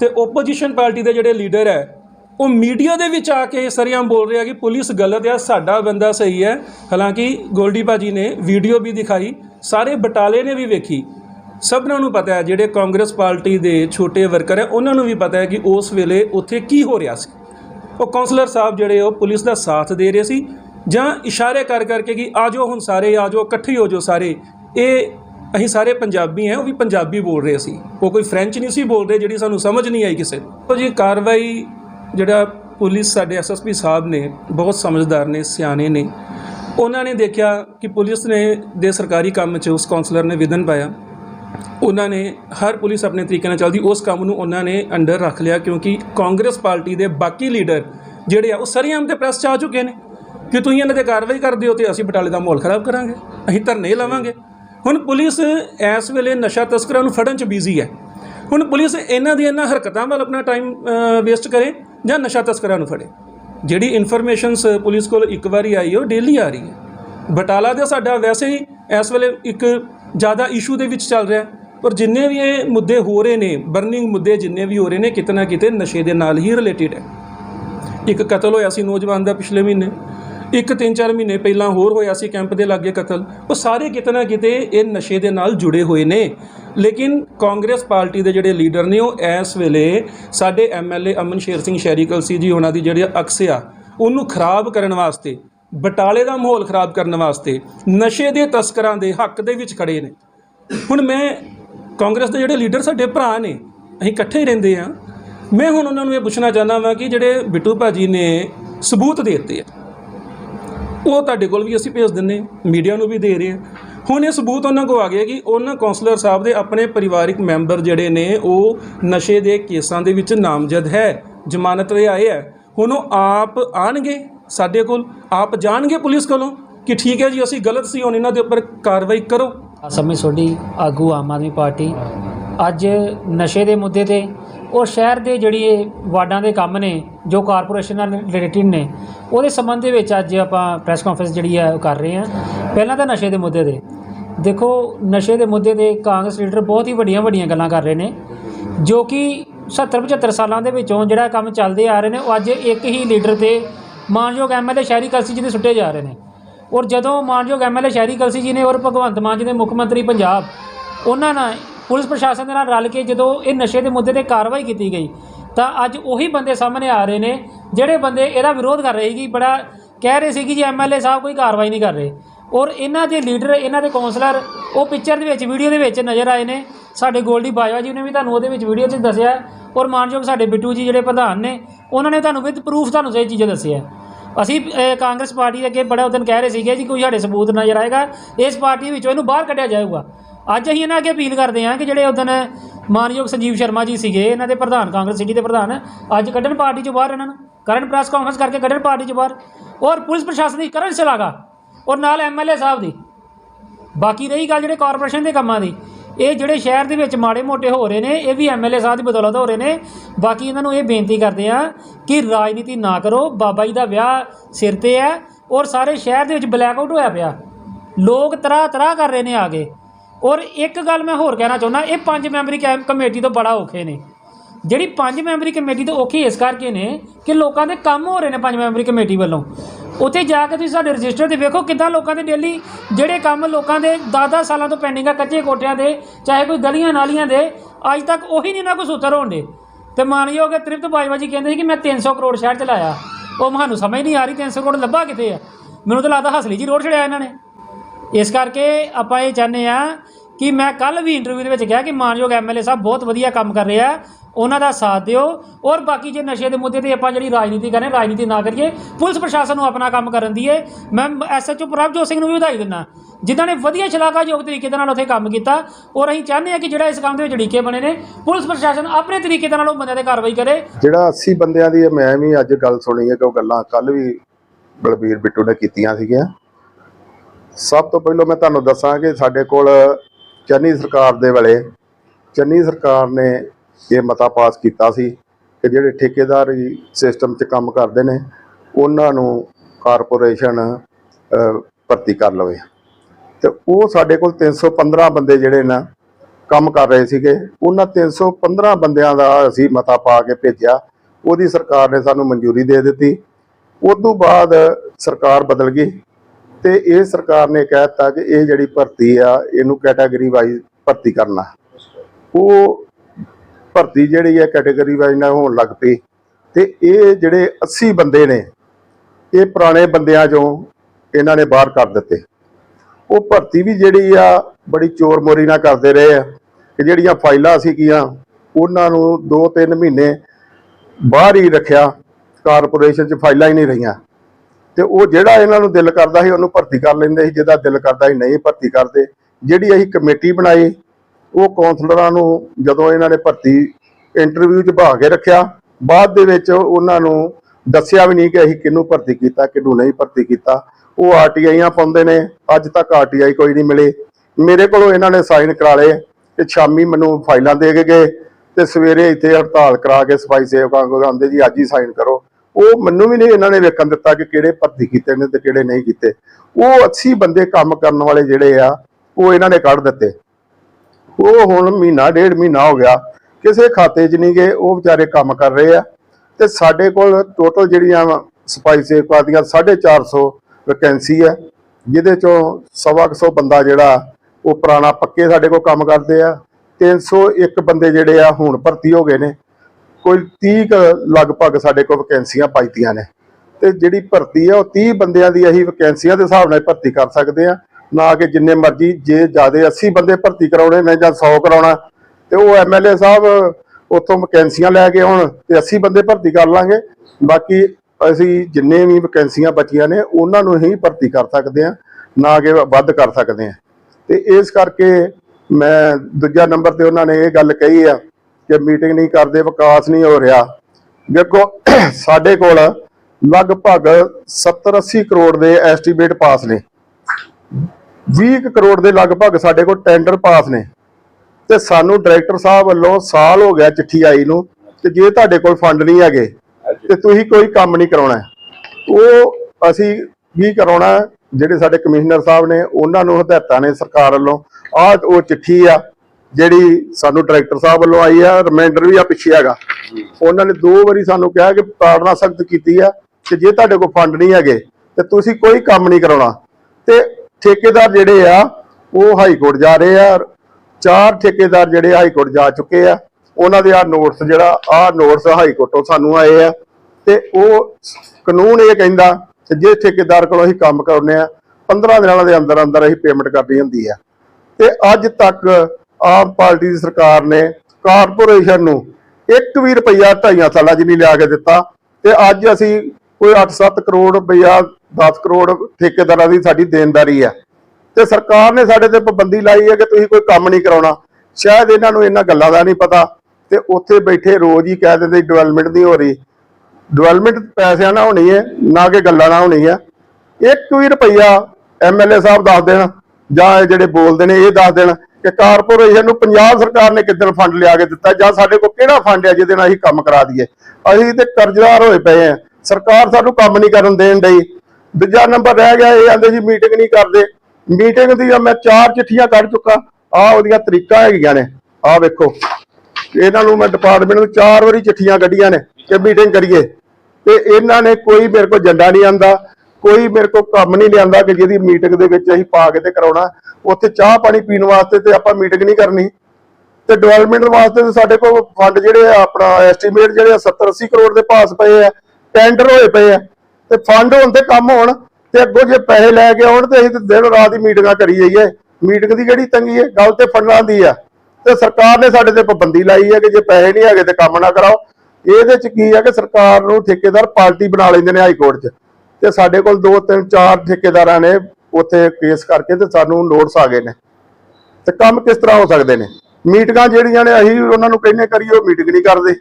ਤੇ ਓਪੋਜੀਸ਼ਨ ਪਾਰਟੀ ਦੇ ਜਿਹੜੇ ਲੀਡਰ ਹੈ ਉਹ ਮੀਡੀਆ ਦੇ ਵਿੱਚ ਆ ਕੇ ਸਰਿਆਂ ਬੋਲ ਰਿਹਾ ਕਿ ਪੁਲਿਸ ਗਲਤ ਆ, ਸਾਡਾ ਬੰਦਾ ਸਹੀ ਹੈ। ਹਾਲਾਂਕਿ ਗੋਲਡੀ ਬਾਜੀ ਨੇ ਵੀਡੀਓ ਵੀ ਦਿਖਾਈ, ਸਾਰੇ ਬਟਾਲੇ ਨੇ ਵੀ ਵੇਖੀ। ਸਭਨਾਂ ਨੂੰ ਪਤਾ ਹੈ, ਜਿਹੜੇ ਕਾਂਗਰਸ ਪਾਰਟੀ ਦੇ ਛੋਟੇ ਵਰਕਰ ਹੈ, ਉਹਨਾਂ ਨੂੰ ਵੀ ਪਤਾ ਹੈ ਕਿ ਉਸ ਵੇਲੇ ਉੱਥੇ ਕੀ ਹੋ ਰਿਹਾ ਸੀ। ਉਹ ਕਾਉਂਸਲਰ ਸਾਹਿਬ ਜਿਹੜੇ ਉਹ ਪੁਲਿਸ ਦਾ ਸਾਥ ਦੇ ਰਹੇ ਸੀ ਜਾਂ ਇਸ਼ਾਰੇ ਕਰ ਕਰਕੇ ਕਿ ਆਜੋ ਹੁਣ ਸਾਰੇ ਆਜੋ ਇਕੱਠੇ ਹੋ ਜਾਓ ਸਾਰੇ। ਇਹ ਅਸੀਂ ਸਾਰੇ ਪੰਜਾਬੀ ਹਾਂ, ਉਹ ਵੀ ਪੰਜਾਬੀ ਬੋਲ ਰਹੇ ਸੀ। ਉਹ ਕੋਈ ਫ੍ਰੈਂਚ ਨਹੀਂ ਸੀ ਬੋਲ ਰਹੇ ਜਿਹੜੀ ਸਾਨੂੰ ਸਮਝ ਨਹੀਂ ਆਈ ਕਿਸੇ ਨੂੰ। ਜੀ, ਕਾਰਵਾਈ ਜਿਹੜਾ ਪੁਲਿਸ ਸਾਡੇ ਐਸਐਸਪੀ ਸਾਹਿਬ ਨੇ, ਬਹੁਤ ਸਮਝਦਾਰ ਨੇ, ਸਿਆਣੇ ਨੇ, ਉਹਨਾਂ ਨੇ ਦੇਖਿਆ ਕਿ ਪੁਲਿਸ ਨੇ, ਦੇ ਸਰਕਾਰੀ ਕੰਮ 'ਚ ਉਸ ਕਾਉਂਸਲਰ ਨੇ ਵਿਧਨ ਪਾਇਆ। ਉਹਨਾਂ ਨੇ ਹਰ ਪੁਲਿਸ ਆਪਣੇ ਤਰੀਕੇ ਨਾਲ ਚੱਲਦੀ, ਉਸ ਕੰਮ ਨੂੰ ਉਹਨਾਂ ਨੇ ਅੰਡਰ ਰੱਖ ਲਿਆ ਕਿਉਂਕਿ ਕਾਂਗਰਸ ਪਾਰਟੀ ਦੇ ਬਾਕੀ ਲੀਡਰ ਜਿਹੜੇ ਆ, ਉਹ ਸਰੀਆਮ ਤੇ ਪ੍ਰੈਸ 'ਚ ਆ ਚੁੱਕੇ ਨੇ ਕਿ ਤੁਸੀਂ ਇਹਨਾਂ ਤੇ ਕਾਰਵਾਈ ਕਰਦੇ ਹੋ ਤੇ ਅਸੀਂ ਬਟਾਲੇ ਦਾ ਮਾਹੌਲ ਖਰਾਬ ਕਰਾਂਗੇ, ਅਸੀਂ ਧਰਨੇ ਲਾਵਾਂਗੇ। ਹੁਣ ਪੁਲਿਸ ਇਸ ਵੇਲੇ ਨਸ਼ਾ ਤਸਕਰਾਂ ਨੂੰ ਫੜਨ 'ਚ ਬਿਜ਼ੀ ਹੈ। ਹੁਣ ਪੁਲਿਸ ਇਹਨਾਂ ਦੀਆਂ ਇਹਨਾਂ ਹਰਕਤਾਂ ਵੱਲ ਆਪਣਾ ਟਾਈਮ ਵੇਸਟ ਕਰੇ। ਜਾਂ ਨਸ਼ਾ ਤਸਕਰਾਂ ਨੂੰ ਫੜੇ। ਜਿਹੜੀ ਇਨਫੋਰਮੇਸ਼ਨਸ ਪੁਲਿਸ ਕੋਲ ਇੱਕ ਵਾਰੀ ਆਈ, ਉਹ ਡੇਲੀ ਆ ਰਹੀ ਹੈ। ਬਟਾਲਾ ਦਾ ਸਾਡਾ ਵੈਸੇ ਹੀ ਇਸ ਵੇਲੇ ਇੱਕ ਜ਼ਿਆਦਾ ਇਸ਼ੂ ਦੇ ਵਿੱਚ ਚੱਲ ਰਿਹਾ। ਔਰ ਜਿੰਨੇ ਵੀ ਇਹ ਮੁੱਦੇ ਹੋ ਰਹੇ ਨੇ ਬਰਨਿੰਗ ਮੁੱਦੇ ਜਿੰਨੇ ਵੀ ਹੋ ਰਹੇ ਨੇ, ਕਿਤੇ ਨਾ ਕਿਤੇ ਨਸ਼ੇ ਦੇ ਨਾਲ ਹੀ ਰਿਲੇਟਡ ਹੈ। ਇੱਕ ਕਤਲ ਹੋਇਆ ਸੀ ਨੌਜਵਾਨ ਦਾ ਪਿਛਲੇ ਮਹੀਨੇ। ਇੱਕ 3-4 ਮਹੀਨੇ ਪਹਿਲਾਂ ਹੋਰ ਹੋਇਆ ਸੀ ਕੈਂਪ ਦੇ ਲਾਗੇ ਕਤਲ, ਉਹ ਸਾਰੇ ਕਿਤੇ ਨਾ ਕਿਤੇ ਇਹ ਨਸ਼ੇ ਦੇ ਨਾਲ ਜੁੜੇ ਹੋਏ ਨੇ। ਲੇਕਿਨ ਕਾਂਗਰਸ ਪਾਰਟੀ ਦੇ ਜਿਹੜੇ ਲੀਡਰ ਨੇ, ਉਹ ਇਸ ਵੇਲੇ ਸਾਡੇ ਐਮਐਲਏ ਅਮਨ ਸ਼ੇਰ ਸਿੰਘ ਸ਼ਹਿਰੀ ਕਲਸੀ ਜੀ ਉਹਨਾਂ ਦੀ ਜਿਹੜੀ ਅਕਸ ਆ, ਉਹਨੂੰ ਖਰਾਬ ਕਰਨ ਵਾਸਤੇ, ਬਟਾਲੇ ਦਾ ਮਾਹੌਲ ਖਰਾਬ ਕਰਨ ਵਾਸਤੇ ਨਸ਼ੇ ਦੇ ਤਸਕਰਾਂ ਦੇ ਹੱਕ ਦੇ ਵਿੱਚ ਖੜੇ ਨੇ। ਹੁਣ ਮੈਂ ਕਾਂਗਰਸ ਦੇ ਜਿਹੜੇ ਲੀਡਰ ਸਾਡੇ ਭਰਾ ਨੇ, ਅਸੀਂ ਇਕੱਠੇ ਹੀ ਰਹਿੰਦੇ ਆ ਮੈਂ ਹੁਣ ਉਹਨਾਂ ਨੂੰ ਇਹ ਪੁੱਛਣਾ ਚਾਹੁੰਦਾ ਵਾਂ ਕਿ ਜਿਹੜੇ ਬਿੱਟੂ ਭਾਜੀ ਨੇ ਸਬੂਤ ਦੇ ਦਿੱਤੇ ਆ ਉਹ ਤੁਹਾਡੇ ਕੋਲ ਵੀ ਅਸੀਂ ਭੇਜ ਦਿੰਨੇ ਮੀਡੀਆ ਨੂੰ ਵੀ ਦੇ ਰਹੇ ਹਾਂ। ਹੁਣ ਇਹ ਸਬੂਤ ਉਹਨਾਂ ਕੋ ਆ ਗਿਆ ਕਿ ਉਹਨਾਂ ਕਾਉਂਸਲਰ ਸਾਹਿਬ ਦੇ ਆਪਣੇ ਪਰਿਵਾਰਿਕ ਮੈਂਬਰ ਜਿਹੜੇ ਨੇ, ਉਹ ਨਸ਼ੇ ਦੇ ਕੇਸਾਂ ਦੇ ਵਿੱਚ ਨਾਮਜ਼ਦ ਹੈ, ਜ਼ਮਾਨਤ ਤੇ ਆਏ ਹੈ। ਹੁਣ ਉਹ ਆਪ ਆਣਗੇ ਸਾਡੇ ਕੋਲ, ਆਪ ਜਾਣਗੇ ਪੁਲਿਸ ਕੋਲੋਂ ਕਿ ਠੀਕ ਹੈ ਜੀ, ਅਸੀਂ ਗਲਤ ਸੀ, ਹੁਣ ਇਹਨਾਂ ਦੇ ਉੱਪਰ ਕਾਰਵਾਈ ਕਰੋ। ਸਮੇਂ ਸੋਢੀ ਆਗੂ ਆਮ ਆਦਮੀ ਪਾਰਟੀ ਅੱਜ ਨਸ਼ੇ ਦੇ ਮੁੱਦੇ ਤੇ ਔਰ ਸ਼ਹਿਰ ਦੇ ਜਿਹੜੀ ਇਹ ਵਾਰਡਾਂ ਦੇ ਕੰਮ ਨੇ, ਜੋ ਕਾਰਪੋਰੇਸ਼ਨ ਨਾਲ ਰਿਲੇਟਡ ਨੇ, ਉਹਦੇ ਸੰਬੰਧ ਦੇ ਵਿੱਚ ਅੱਜ ਆਪਾਂ ਪ੍ਰੈਸ ਕਾਨਫਰੰਸ ਜਿਹੜੀ ਹੈ ਉਹ ਕਰ ਰਹੇ ਹਾਂ। ਪਹਿਲਾਂ ਤਾਂ ਨਸ਼ੇ ਦੇ ਮੁੱਦੇ ਤੇ। ਦੇਖੋ, ਨਸ਼ੇ ਦੇ ਮੁੱਦੇ ਤੇ ਕਾਂਗਰਸ ਲੀਡਰ ਬਹੁਤ ਹੀ ਵੱਡੀਆਂ ਵੱਡੀਆਂ ਗੱਲਾਂ ਕਰ ਰਹੇ ਨੇ, ਜੋ ਕਿ 70 75 ਸਾਲਾਂ ਦੇ ਵਿੱਚੋਂ ਜਿਹੜਾ ਕੰਮ ਚੱਲਦੇ ਆ ਰਹੇ ਨੇ, ਉਹ ਅੱਜ ਇੱਕ ਹੀ ਲੀਡਰ ਤੇ ਮਾਨਯੋਗ ਐਮਐਲਏ ਸ਼ਹਿਰੀ ਕਲਸੀ ਜੀ ਦੇ ਸੁੱਟੇ ਜਾ ਰਹੇ ਨੇ। ਔਰ ਜਦੋਂ ਮਾਨਯੋਗ ਐਮਐਲਏ ਸ਼ਹਿਰੀ ਕਲਸੀ ਜੀ ਨੇ ਔਰ ਭਗਵੰਤ ਮਾਨ ਜੀ ਦੇ ਮੁੱਖ ਮੰਤਰੀ ਪੰਜਾਬ, ਉਹਨਾਂ ਨਾਲ ਪੁਲਿਸ ਪ੍ਰਸ਼ਾਸਨ ਦੇ ਨਾਲ ਰਲ ਕੇ ਜਦੋਂ ਇਹ ਨਸ਼ੇ ਦੇ ਮੁੱਦੇ ਤੇ ਕਾਰਵਾਈ ਕੀਤੀ ਗਈ, ਤਾਂ ਅੱਜ ਉਹੀ ਬੰਦੇ ਸਾਹਮਣੇ ਆ ਰਹੇ ਨੇ, ਜਿਹੜੇ ਬੰਦੇ ਇਹਦਾ ਵਿਰੋਧ ਕਰ ਰਹੇ ਸੀ, ਬੜਾ ਕਹਿ ਰਹੇ ਸੀ ਕਿ ਜੀ ਐਮਐਲਏ ਸਾਹਿਬ ਕੋਈ ਕਾਰਵਾਈ ਨਹੀਂ ਕਰ ਰਹੇ। ਔਰ ਇਹਨਾਂ ਦੇ ਲੀਡਰ, ਇਹਨਾਂ ਦੇ ਕਾਉਂਸਲਰ ਉਹ ਪਿਕਚਰ ਦੇ ਵਿੱਚ, ਵੀਡੀਓ ਦੇ ਵਿੱਚ ਨਜ਼ਰ ਆਏ ਨੇ। ਸਾਡੇ ਗੋਲਡੀ ਬਾਜਵਾ ਜੀ ਨੇ ਵੀ ਤੁਹਾਨੂੰ ਉਹਦੇ ਵਿੱਚ ਵੀਡੀਓ 'ਚ ਦੱਸਿਆ ਔਰ ਮਾਨਯੋਗ ਸਾਡੇ ਬਿੱਟੂ ਜੀ ਜਿਹੜੇ ਪ੍ਰਧਾਨ ਨੇ, ਉਹਨਾਂ ਨੇ ਤੁਹਾਨੂੰ ਵਿਦ ਪ੍ਰੂਫ ਤੁਹਾਨੂੰ ਇਹ ਚੀਜ਼ਾਂ ਦੱਸਿਆ ਅਸੀਂ ਕਾਂਗਰਸ ਪਾਰਟੀ ਦੇ ਅੱਗੇ ਬੜਾ ਉਦੋਂ ਕਹਿ ਰਹੇ ਸੀਗੇ ਜੀ, ਕੋਈ ਸਾਡੇ ਸਬੂਤ ਨਜ਼ਰ ਆਏਗਾ, ਇਸ ਪਾਰਟੀ ਵਿੱਚੋਂ ਇਹਨੂੰ ਬਾਹਰ ਕੱਢਿਆ ਜਾਊਗਾ। ਅੱਜ ਅਸੀਂ ਇਹਨਾਂ ਅੱਗੇ ਅਪੀਲ ਕਰਦੇ ਹਾਂ ਕਿ ਜਿਹੜੇ ਉਦੋਂ ਮਾਨਯੋਗ ਸੰਜੀਵ ਸ਼ਰਮਾ ਜੀ ਸੀਗੇ, ਇਹਨਾਂ ਦੇ ਪ੍ਰਧਾਨ, ਕਾਂਗਰਸ ਸਿਟੀ ਦੇ ਪ੍ਰਧਾਨ, ਅੱਜ ਕੱਢਣ ਪਾਰਟੀ ਚੋਂ ਬਾਹਰ ਇਹਨਾਂ ਨੂੰ, ਕਰਨ ਪ੍ਰੈਸ ਕਾਨਫਰੰਸ ਕਰਕੇ ਕੱਢਣ ਪਾਰਟੀ ਚੋਂ ਬਾਹਰ, ਔਰ ਪੁਲਿਸ ਪ੍ਰਸ਼ਾਸਨ ਦੀ ਕਰਨ ਸ਼ਲਾਘਾ ਔਰ ਨਾਲ ਐਮਐਲਏ ਸਾਹਿਬ ਦੀ। ਬਾਕੀ ਰਹੀ ਗੱਲ ਜਿਹੜੇ ਕਾਰਪੋਰੇਸ਼ਨ ਦੇ ਕੰਮਾਂ ਦੀ, ਇਹ ਜਿਹੜੇ ਸ਼ਹਿਰ ਦੇ ਵਿੱਚ ਮਾੜੇ ਮੋਟੇ ਹੋ ਰਹੇ ਨੇ, ਇਹ ਵੀ ਐਮਐਲਏ ਸਾਹਿਬ ਦੀ ਬਦੌਲਤ ਹੋ ਰਹੇ ਨੇ। ਬਾਕੀ ਇਹਨਾਂ ਨੂੰ ਇਹ ਬੇਨਤੀ ਕਰਦੇ ਆ ਕਿ ਰਾਜਨੀਤੀ ਨਾ ਕਰੋ, ਬਾਬਾ ਜੀ ਦਾ ਵਿਆਹ ਸਿਰ ਤੇ ਹੈ, ਔਰ ਸਾਰੇ ਸ਼ਹਿਰ ਦੇ ਵਿੱਚ ਬਲੈਕ ਆਊਟ ਹੋਇਆ ਪਿਆ। ਲੋਕ ਤਰਾ ਤਰਾ ਕਰ ਰਹੇ ਨੇ ਆ ਕੇ। ਔਰ ਇੱਕ ਗੱਲ ਮੈਂ ਹੋਰ ਕਹਿਣਾ ਚਾਹੁੰਦਾ, ਇਹ ਪੰਜ ਮੈਂਬਰੀ ਕੈਮ- ਕਮੇਟੀ ਤੋਂ ਬੜਾ ਔਖੇ ਨੇ। ਜਿਹੜੀ ਪੰਜ ਮੈਂਬਰੀ ਕਮੇਟੀ ਤੋਂ ਔਖੀ ਇਸ ਕਰਕੇ ਨੇ ਕਿ ਲੋਕਾਂ ਦੇ ਕੰਮ ਹੋ ਰਹੇ ਨੇ ਪੰਜ ਮੈਂਬਰੀ ਕਮੇਟੀ ਵੱਲੋਂ। ਉੱਥੇ ਜਾ ਕੇ ਤੁਸੀਂ ਸਾਡੇ ਰਜਿਸਟਰ ਤੇ ਵੇਖੋ ਕਿੱਦਾਂ ਲੋਕਾਂ ਦੇ ਡੇਲੀ ਜਿਹੜੇ ਕੰਮ ਲੋਕਾਂ ਦੇ 10-10 ਸਾਲਾਂ ਤੋਂ ਪੈਂਡਿੰਗ ਆ ਕੱਚੇ ਕੋਠਿਆਂ ਦੇ, ਚਾਹੇ ਕੋਈ ਗਲੀਆਂ ਨਾਲੀਆਂ ਦੇ, ਅੱਜ ਤੱਕ ਉਹੀ ਨਹੀਂ ਨਾ ਕੋਈ ਸੂਤਰ ਹੋਣ ਦੇ। ਤੇ ਮਾਨਯੋਗ ਤ੍ਰਿਪਤ ਬਾਜਵਾ ਜੀ ਕਹਿੰਦੇ ਸੀ ਕਿ ਮੈਂ 300 ਕਰੋੜ ਸ਼ਹਿਰ ਚ ਲਾਇਆ ਉਹ ਮੈਨੂੰ ਸਮਝ ਨਹੀਂ ਆ ਰਹੀ 300 ਕਰੋੜ ਲੱਭਾ ਕਿੱਥੇ ਆ। ਮੈਨੂੰ ਤਾਂ ਲੱਗਦਾ ਹਸਲੀ ਜੀ ਰੋਡ ਛੜਿਆ ਇਹਨਾਂ ਨੇ। ਇਸ ਕਰਕੇ ਆਪਾਂ ਇਹ ਚਾਹੁੰਦੇ ਆ ਕਿ ਮੈਂ ਕੱਲ ਵੀ ਇੰਟਰਵਿਊ ਦੇ ਵਿੱਚ ਕਿਹਾ ਕਿ ਮਾਨਯੋਗ ਐਮਐਲਏ ਸਾਹਿਬ ਬਹੁਤ ਵਧੀਆ ਕੰਮ ਕਰ ਰਹੇ ਆ, ਉਹਨਾਂ ਦਾ ਸਾਥ ਦਿਓ ਔਰ ਬਾਕੀ ਜੇ ਨਸ਼ੇ ਦੇ ਮੁੱਦੇ ਤੇ ਆਪਾਂ ਜਿਹੜੀ ਰਾਜਨੀਤੀ ਕਰ ਕरें ਰਾਜਨੀਤੀ ਨਾ ਕਰੀਏ, ਪੁਲਿਸ ਪ੍ਰਸ਼ਾਸਨ ਨੂੰ ਆਪਣਾ ਕੰਮ ਕਰਨ ਦੀਏ ਮੈਂ ਐਸਐਚਓ ਪ੍ਰਭਜੋਤ ਸਿੰਘ ਨੂੰ ਵੀ ਵਧਾਈ ਦਿੰਦਾ। ਜਿਨ੍ਹਾਂ ਨੇ ਵਧੀਆ ਸ਼ਲਾਘਾਯੋਗ ਤਰੀਕੇ ਦੇ ਨਾਲ ਉੱਥੇ ਕੰਮ ਕੀਤਾ ਔਰ ਅਸੀਂ ਚਾਹੁੰਦੇ ਹਾਂ ਕਿ ਜਿਹੜਾ ਇਸ ਕੰਮ ਦੇ ਵਿੱਚ ਢੀਕੇ ਬਣੇ ਨੇ, ਪੁਲਿਸ ਪ੍ਰਸ਼ਾਸਨ ਆਪਣੇ ਤਰੀਕੇ ਦੇ ਨਾਲ ਉਹ ਬੰਦਿਆਂ ਤੇ ਕਾਰਵਾਈ ਕਰੇ। ਜਿਹੜਾ 80 ਬੰਦਿਆਂ ਦੀ ਇਹ ਮੈਂ ਵੀ ਅੱਜ ਗੱਲ ਸੁਣੀ ਹੈ ਕਿ ਉਹ ਗੱਲਾਂ ਕੱਲ ਵੀ ਬਲਬੀਰ ਬਿੱਟੂ ਨੇ ਕੀਤੀਆਂ ਸੀਗੀਆਂ। ਸਭ ਤੋਂ ਪਹਿਲਾਂ ਮੈਂ ਤੁਹਾਨੂੰ ਦੱਸਾਂ ਕਿ ਸਾਡੇ ਕੋਲ ਚੰਨੀ ਸਰਕਾਰ ਦੇ ਵੇਲੇ ਚੰਨੀ ਸਰਕਾਰ ਨੇ ਇਹ ਮਤਾ ਪਾਸ ਕੀਤਾ ਸੀ ਕਿ ਜਿਹੜੇ ਠੇਕੇਦਾਰੀ ਸਿਸਟਮ 'ਚ ਕੰਮ ਕਰਦੇ ਨੇ, ਉਹਨਾਂ ਨੂੰ ਕਾਰਪੋਰੇਸ਼ਨ ਭਰਤੀ ਕਰ ਲਵੇ। ਤੇ ਉਹ ਸਾਡੇ ਕੋਲ 315 ਬੰਦੇ ਜਿਹੜੇ ਨਾ ਕੰਮ ਕਰ ਰਹੇ ਸੀਗੇ, ਉਹਨਾਂ 315 ਬੰਦਿਆਂ ਦਾ ਅਸੀਂ ਮਤਾ ਪਾ ਕੇ ਭੇਜਿਆ। ਉਹਦੀ ਸਰਕਾਰ ਨੇ ਸਾਨੂੰ ਮਨਜ਼ੂਰੀ ਦੇ ਦਿੱਤੀ। ਉਸ ਤੋਂ ਬਾਅਦ ਸਰਕਾਰ ਬਦਲ ਗਈ। ਤੇ ਇਹ ਸਰਕਾਰ ਨੇ ਕਹਿ ਦਿੱਤਾ ਕਿ ਇਹ ਜਿਹੜੀ ਭਰਤੀ ਆ, ਇਹਨੂੰ ਕੈਟਾਗਰੀ ਵਾਈਜ਼ ਭਰਤੀ ਕਰਨਾ। ਉਹ ਭਰਤੀ ਜਿਹੜੀ ਹੈ ਕੈਟਾਗਰੀ ਵਾਈਜ਼ ਨਾਲ ਹੋਣ ਲੱਗ ਪਈ ਤੇ ਇਹ ਜਿਹੜੇ 80 ਬੰਦੇ ਨੇ, ਇਹ ਪੁਰਾਣੇ ਬੰਦਿਆਂ ਚੋਂ ਇਹਨਾਂ ਨੇ ਬਾਹਰ ਕਰ ਦਿੱਤੇ। ਉਹ ਭਰਤੀ ਵੀ ਜਿਹੜੀ ਆ, ਬੜੀ ਚੋਰ ਮੋਰੀ ਨਾਲ ਕਰਦੇ ਰਹੇ ਆ ਕਿ ਜਿਹੜੀਆਂ ਫਾਈਲਾਂ ਸੀਗੀਆਂ, ਉਹਨਾਂ ਨੂੰ 2-3 ਮਹੀਨੇ ਬਾਹਰ ਹੀ ਰੱਖਿਆ। ਕਾਰਪੋਰੇਸ਼ਨ 'ਚ ਫਾਈਲਾਂ ਹੀ ਨਹੀਂ ਰਹੀਆਂ। ਤੇ ਉਹ ਜਿਹੜਾ ਇਹਨਾਂ ਨੂੰ ਦਿਲ ਕਰਦਾ ਸੀ ਉਹਨੂੰ ਭਰਤੀ ਕਰ ਲੈਂਦੇ ਸੀ, ਜਿਹਦਾ ਦਿਲ ਕਰਦਾ ਸੀ ਨਹੀਂ ਭਰਤੀ ਕਰਦੇ। ਜਿਹੜੀ ਅਸੀਂ ਕਮੇਟੀ ਬਣਾਈ, ਉਹ ਕੌਂਸਲਰਾਂ ਨੂੰ ਜਦੋਂ ਇਹਨਾਂ ਨੇ ਭਰਤੀ ਇੰਟਰਵਿਊ 'ਚ ਬਹਾ ਕੇ ਰੱਖਿਆ, ਬਾਅਦ ਦੇ ਵਿੱਚ ਉਹਨਾਂ ਨੂੰ ਦੱਸਿਆ ਵੀ ਨਹੀਂ ਕਿ ਅਸੀਂ ਕਿਹਨੂੰ ਭਰਤੀ ਕੀਤਾ, ਕਿਹਨੂੰ ਨਹੀਂ ਭਰਤੀ ਕੀਤਾ। ਉਹ ਆਰਟੀਆਈਆਂ ਪਾਉਂਦੇ ਨੇ, ਅੱਜ ਤੱਕ ਆਰਟੀਆਈ ਕੋਈ ਨਹੀਂ ਮਿਲੇ। ਮੇਰੇ ਕੋਲੋਂ ਇਹਨਾਂ ਨੇ ਸਾਈਨ ਕਰਾ ਲਏ ਤੇ ਸ਼ਾਮੀ ਮੈਨੂੰ ਫਾਈਲਾਂ ਦੇ ਕੇ ਗਏ ਤੇ ਸਵੇਰੇ ਇੱਥੇ ਹੜਤਾਲ ਕਰਾ ਕੇ ਸਫ਼ਾਈ ਸੇਵਕਾਂ ਕੋਲ ਆਉਂਦੇ ਜੀ, ਅੱਜ ਹੀ ਸਾਈਨ ਕਰੋ। ਉਹ ਮੈਨੂੰ ਵੀ ਨਹੀਂ ਇਹਨਾਂ ਨੇ ਵੇਖਣ ਦਿੱਤਾ ਕਿ ਕਿਹੜੇ ਭਰਤੀ ਕੀਤੇ ਨੇ ਤੇ ਕਿਹੜੇ ਨਹੀਂ ਕੀਤੇ। ਉਹ 80 ਬੰਦੇ ਕੰਮ ਕਰਨ ਵਾਲੇ ਜਿਹੜੇ ਆ, ਉਹ ਇਹਨਾਂ ਨੇ ਕੱਢ ਦਿੱਤੇ। ਉਹ ਹੁਣ ਮਹੀਨਾ, ਡੇਢ ਮਹੀਨਾ ਹੋ ਗਿਆ। ਕਿਸੇ ਖਾਤੇ 'ਚ ਨਹੀਂ ਗਏ, ਉਹ ਵਿਚਾਰੇ ਕੰਮ ਕਰ ਰਹੇ ਆ। ਤੇ ਸਾਡੇ ਕੋਲ ਟੋਟਲ ਜਿਹੜੀਆਂ ਸਫ਼ਾਈ ਸੇਵਕਾਂ ਦੀਆਂ 450 ਵੈਕੈਂਸੀ ਆ, ਜਿਹਦੇ ਚੋਂ ਸਵਾ ਕੁ ਸੌ ਬੰਦਾ ਜਿਹੜਾ, ਉਹ ਪੁਰਾਣਾ ਪੱਕੇ ਸਾਡੇ ਕੋਲ ਕੰਮ ਕਰਦੇ ਆ। 301 ਬੰਦੇ ਜਿਹੜੇ ਆ ਹੁਣ ਭਰਤੀ ਹੋ ਗਏ ਨੇ। ਕੋਈ 30 ਕੁ ਲਗਭਗ ਸਾਡੇ ਕੋਲ ਵੈਕੈਂਸੀਆਂ ਪਾਈਆਂ ਨੇ। ਤੇ ਜਿਹੜੀ ਭਰਤੀ ਆ, ਉਹ 30 ਬੰਦਿਆਂ ਦੀ ਅਸੀਂ ਵੈਕੈਂਸੀਆਂ ਦੇ ਹਿਸਾਬ ਨਾਲ ਭਰਤੀ ਕਰ ਸਕਦੇ ਆ। ਨਾ ਕਿ ਜਿੰਨੇ ਮਰਜ਼ੀ, ਜੇ ਜਿਆਦੇ 80 ਬੰਦੇ ਭਰਤੀ ਕਰਾਉਣੇ ਨੇ ਜਾਂ 100 ਕਰਾਉਣਾ। ਤੇ ਉਹ ਐਮਐਲਏ ਸਾਹਿਬ ਉੱਥੋਂ ਵੈਕੈਂਸੀਆਂ ਲੈ ਕੇ ਆਉਣ ਤੇ 80 ਬੰਦੇ ਭਰਤੀ ਕਰ ਲਾਂਗੇ। ਬਾਕੀ ਅਸੀਂ ਜਿੰਨੇ ਵੀ ਵੈਕੈਂਸੀਆਂ ਬਚੀਆਂ ਨੇ, ਉਹਨਾਂ ਨੂੰ ਹੀ ਭਰਤੀ ਕਰ ਸਕਦੇ ਆ, ਨਾ ਕਿ ਵੱਧ ਕਰ ਸਕਦੇ ਆ। ਤੇ ਇਸ ਕਰਕੇ ਮੈਂ ਦੂਜਾ ਨੰਬਰ ਤੇ ਉਹਨਾਂ ਨੇ ਇਹ ਗੱਲ ਕਹੀ ਆ ਕਿ ਮੀਟਿੰਗ ਨਹੀਂ ਕਰਦੇ ਵਿਕਾਸ ਨਹੀਂ ਹੋ ਰਿਹਾ। ਦੇਖੋ ਸਾਡੇ ਕੋਲ ਲਗਭਗ 70 80 ਕਰੋੜ ਦੇ ਐਸਟੀਮੇਟ ਪਾਸ ਨੇ। 20 ਕੁ ਕਰੋੜ ਦੇ ਲਗਭਗ ਸਾਡੇ ਕੋਲ ਟੈਂਡਰ ਪਾਸ ਨੇ। ਤੇ ਸਾਨੂੰ ਡਾਇਰੈਕਟਰ ਸਾਹਿਬ ਵੱਲੋਂ ਸਾਲ ਹੋ ਗਿਆ ਚਿੱਠੀ ਆਈ ਨੂੰ ਕਿ ਜੇ ਤੁਹਾਡੇ ਕੋਲ ਫੰਡ ਨਹੀਂ ਹੈਗੇ ਤੇ ਤੁਸੀਂ ਕੋਈ ਕੰਮ ਨਹੀਂ ਕਰਾਉਣਾ। ਉਹ ਅਸੀਂ ਕੀ ਕਰਾਉਣਾ? ਜਿਹੜੇ ਸਾਡੇ ਕਮਿਸ਼ਨਰ ਸਾਹਿਬ ਨੇ ਉਹਨਾਂ ਨੂੰ ਹਦਾਇਤਾਂ ਨੇ ਸਰਕਾਰ ਵੱਲੋਂ। ਆਹ ਉਹ ਚਿੱਠੀ ਆ ਜਿਹੜੀ ਸਾਨੂੰ ਡਾਇਰੈਕਟਰ ਸਾਹਿਬ ਵੱਲੋਂ ਆਈ ਆ, ਰਿਮਾਈਂਡਰ ਵੀ ਆ ਪਿੱਛੇ ਹੈਗਾ। ਉਹਨਾਂ ਨੇ ਦੋ ਵਾਰੀ ਸਾਨੂੰ ਕਿਹਾ ਕਿ ਪਾੜਨਾ ਸਖਤ ਕੀਤੀ ਆ ਕਿ ਜੇ ਤੁਹਾਡੇ ਕੋਲ ਫੰਡ ਨਹੀਂ ਹੈਗੇ, ਤੇ ਤੁਸੀਂ ਕੋਈ ਕੰਮ ਨਹੀਂ ਕਰਾਉਣਾ। ਤੇ ਠੇਕੇਦਾਰ ਜਿਹੜੇ ਆ, ਉਹ ਹਾਈ ਕੋਰਟ ਜਾ ਰਹੇ ਆ। ਚਾਰ ਠੇਕੇਦਾਰ ਜਿਹੜੇ ਹਾਈ ਕੋਰਟ ਜਾ ਚੁੱਕੇ ਆ। ਉਹਨਾਂ ਦੇ ਆ ਨੋਟਸ ਜਿਹੜਾ, ਆ ਨੋਟਸ ਹਾਈ ਕੋਰਟੋਂ ਸਾਨੂੰ ਆਏ ਆ। ਤੇ ਉਹ ਕਾਨੂੰਨ ਇਹ ਕਹਿੰਦਾ ਕਿ ਜੇ ਠੇਕੇਦਾਰ ਕੋਲੋਂ ਅਸੀਂ ਕੰਮ ਕਰਾਉਂਦੇ ਆ 15 ਦਿਨਾਂ ਦੇ ਅੰਦਰ ਅੰਦਰ ਅਸੀਂ ਪੇਮੈਂਟ ਕਰਨੀ ਹੁੰਦੀ ਆ। ਤੇ ਅੱਜ ਤੱਕ ਆਮ ਪਾਰਟੀ ਦੀ ਸਰਕਾਰ ਨੇ ਕਾਰਪੋਰੇਸ਼ਨ ਨੂੰ ਇੱਕ ਵੀ ਰੁਪਈਆ ਢਾਈਆਂ ਸਾਲਾਂ 'ਚ ਨਹੀਂ ਲਿਆ ਕੇ ਦਿੱਤਾ ਤੇ ਅੱਜ ਅਸੀਂ ਕੋਈ 8-7 ਕਰੋੜ ਰੁਪਈਆ 10 ਕਰੋੜ ਠੇਕੇਦਾਰਾਂ ਦੀ ਸਾਡੀ ਦੇਣਦਾਰੀ ਹੈ ਤੇ ਸਰਕਾਰ ਨੇ ਸਾਡੇ ਤੇ ਪਾਬੰਦੀ ਲਾਈ ਹੈ ਕਿ ਤੁਸੀਂ ਕੋਈ ਕੰਮ ਨਹੀਂ ਕਰਾਉਣਾ। ਸ਼ਾਇਦ ਇਹਨਾਂ ਨੂੰ ਇਹਨਾਂ ਗੱਲਾਂ ਦਾ ਨਹੀਂ ਪਤਾ ਤੇ ਉੱਥੇ ਬੈਠੇ ਰੋਜ਼ ਹੀ ਕਹਿ ਦਿੰਦੇ ਡਿਵੈਲਪਮੈਂਟ ਨਹੀਂ ਹੋ ਰਹੀ। ਡਿਵੈਲਪਮੈਂਟ ਪੈਸਿਆਂ ਨਾਲ ਹੋਣੀ ਹੈ, ਨਾ ਕਿ ਗੱਲਾਂ ਨਾਲ ਹੋਣੀ ਹੈ। ਇੱਕ ਵੀ ਰੁਪਈਆ ਐਮਐਲਏ ਸਾਹਿਬ ਦੱਸ ਦੇਣ। ਜਾਂ ਇਹ ਜਿਹੜੇ ਬੋਲਦੇ ਨੇ, ਇਹ ਦੱਸ ਦੇਣ ਕਿ ਕਾਰਪੋਰੇਸ਼ਨ ਨੂੰ ਪੰਜਾਬ ਸਰਕਾਰ ਨੇ ਕਿੱਦਣ ਫੰਡ ਲਿਆ ਕੇ ਦਿੱਤਾ, ਜਾਂ ਸਾਡੇ ਕੋਲ ਕਿਹੜਾ ਫੰਡ ਹੈ ਜਿਹਦੇ ਨਾਲ ਅਸੀਂ ਕੰਮ ਕਰਾ ਦਈਏ? ਅਸੀਂ ਤੇ ਕਰਜ਼ਦਾਰ ਹੋਏ ਪਏ ਆ ਸਰਕਾਰ ਸਾਨੂੰ ਕੰਮ ਨਹੀਂ ਕਰਨ ਦੇਣ ਡਈ। ਦੂਜਾ ਨੰਬਰ ਰਹਿ ਗਿਆ, ਇਹ ਆਂਦੇ ਜੀ ਮੀਟਿੰਗ ਨਹੀਂ ਕਰਦੇ। ਮੀਟਿੰਗ ਦੀ ਮੈਂ ਚਾਰ ਚਿੱਠੀਆਂ ਕੱਢ ਚੁੱਕਾ। ਆ ਉਹਦੀਆਂ ਤਰੀਕਾਂ ਹੈਗੀਆਂ ਨੇ। ਆ ਵੇਖੋ। ਇਹਨਾਂ ਨੂੰ ਮੈਂ ਡਿਪਾਰਟਮੈਂਟ ਨੂੰ ਚਾਰ ਵਾਰੀ ਚਿੱਠੀਆਂ ਕੱਢੀਆਂ ਨੇ ਕਿ ਮੀਟਿੰਗ ਕਰੀਏ। ਤੇ ਇਹਨਾਂ ਨੇ ਕੋਈ ਮੇਰੇ ਕੋਲ ਏਜੰਡਾ ਨਹੀਂ ਆਂਦਾ। ਕੋਈ ਮੇਰੇ ਕੋਲ ਕੰਮ ਨਹੀਂ ਲਿਆਂਦਾ ਕਿ ਜਿਹਦੀ ਮੀਟਿੰਗ ਦੇ ਵਿੱਚ ਅਸੀਂ ਪਾ ਕੇ ਤੇ ਕਰਾਉਣਾ। ਉੱਥੇ ਚਾਹ ਪਾਣੀ ਪੀਣ ਵਾਸਤੇ ਤੇ ਆਪਾਂ ਮੀਟਿੰਗ ਨਹੀਂ ਕਰਨੀ। ਤੇ ਡਿਵੈਲਪਮੈਂਟ ਵਾਸਤੇ ਸਾਡੇ ਕੋਲ ਫੰਡ ਜਿਹੜੇ ਆ, ਆਪਣਾ ਐਸਟੀਮੇਟ ਜਿਹੜੇ 70 80 ਕਰੋੜ ਦੇ ਪਾਸ ਪਏ ਆ ਟੈਂਡਰ ਹੋਏ ਪਏ ਆ। ਤੇ ਫੰਡ ਹੋਣ ਤੇ ਕੰਮ ਹੋਣ ਤੇ ਅੱਗੋਂ ਜੇ ਪੈਸੇ ਲੈ ਕੇ ਆਉਣ ਤੇ ਅਸੀਂ ਤੇ ਦਿਨ ਰਾਤ ਹੀ ਮੀਟਿੰਗਾਂ ਕਰੀ ਜਾਈਏ। ਮੀਟਿੰਗ ਦੀ ਕਿਹੜੀ ਤੰਗੀ ਹੈ? ਗੱਲ ਤੇ ਫੰਡਾਂ ਦੀ ਆ। ਤੇ ਸਰਕਾਰ ਨੇ ਸਾਡੇ ਤੇ ਪਾਬੰਦੀ ਲਾਈ ਹੈ ਕਿ ਜੇ ਪੈਸੇ ਨਹੀਂ ਹੈਗੇ ਤੇ ਕੰਮ ਨਾ ਕਰਾਓ। ਇਹਦੇ ਚ ਕੀ ਹੈ ਕਿ ਸਰਕਾਰ ਨੂੰ ਠੇਕੇਦਾਰ ਪਾਰਟੀ ਬਣਾ ਲੈਂਦੇ ਨੇ ਹਾਈ ਕੋਰਟ 'ਚ। ਤੇ ਸਾਡੇ ਕੋਲ ਦੋ, ਤਿੰਨ, ਚਾਰ ਠੇਕੇਦਾਰਾਂ ਨੇ ਉੱਥੇ ਕੇਸ ਕਰਕੇ ਤੇ ਸਾਨੂੰ ਨੋਟਿਸ ਆ ਗਏ ਨੇ। ਤੇ ਕੰਮ ਕਿਸ ਤਰ੍ਹਾਂ ਹੋ ਸਕਦੇ ਨੇ? ਮੀਟਿੰਗਾਂ ਜਿਹੜੀਆਂ ਨੇ, ਅਸੀਂ ਉਹਨਾਂ ਨੂੰ ਕਹਿੰਨੇ ਕਰੀਏ ਉਹ ਮੀਟਿੰਗ ਨਹੀਂ ਕਰਦੇ।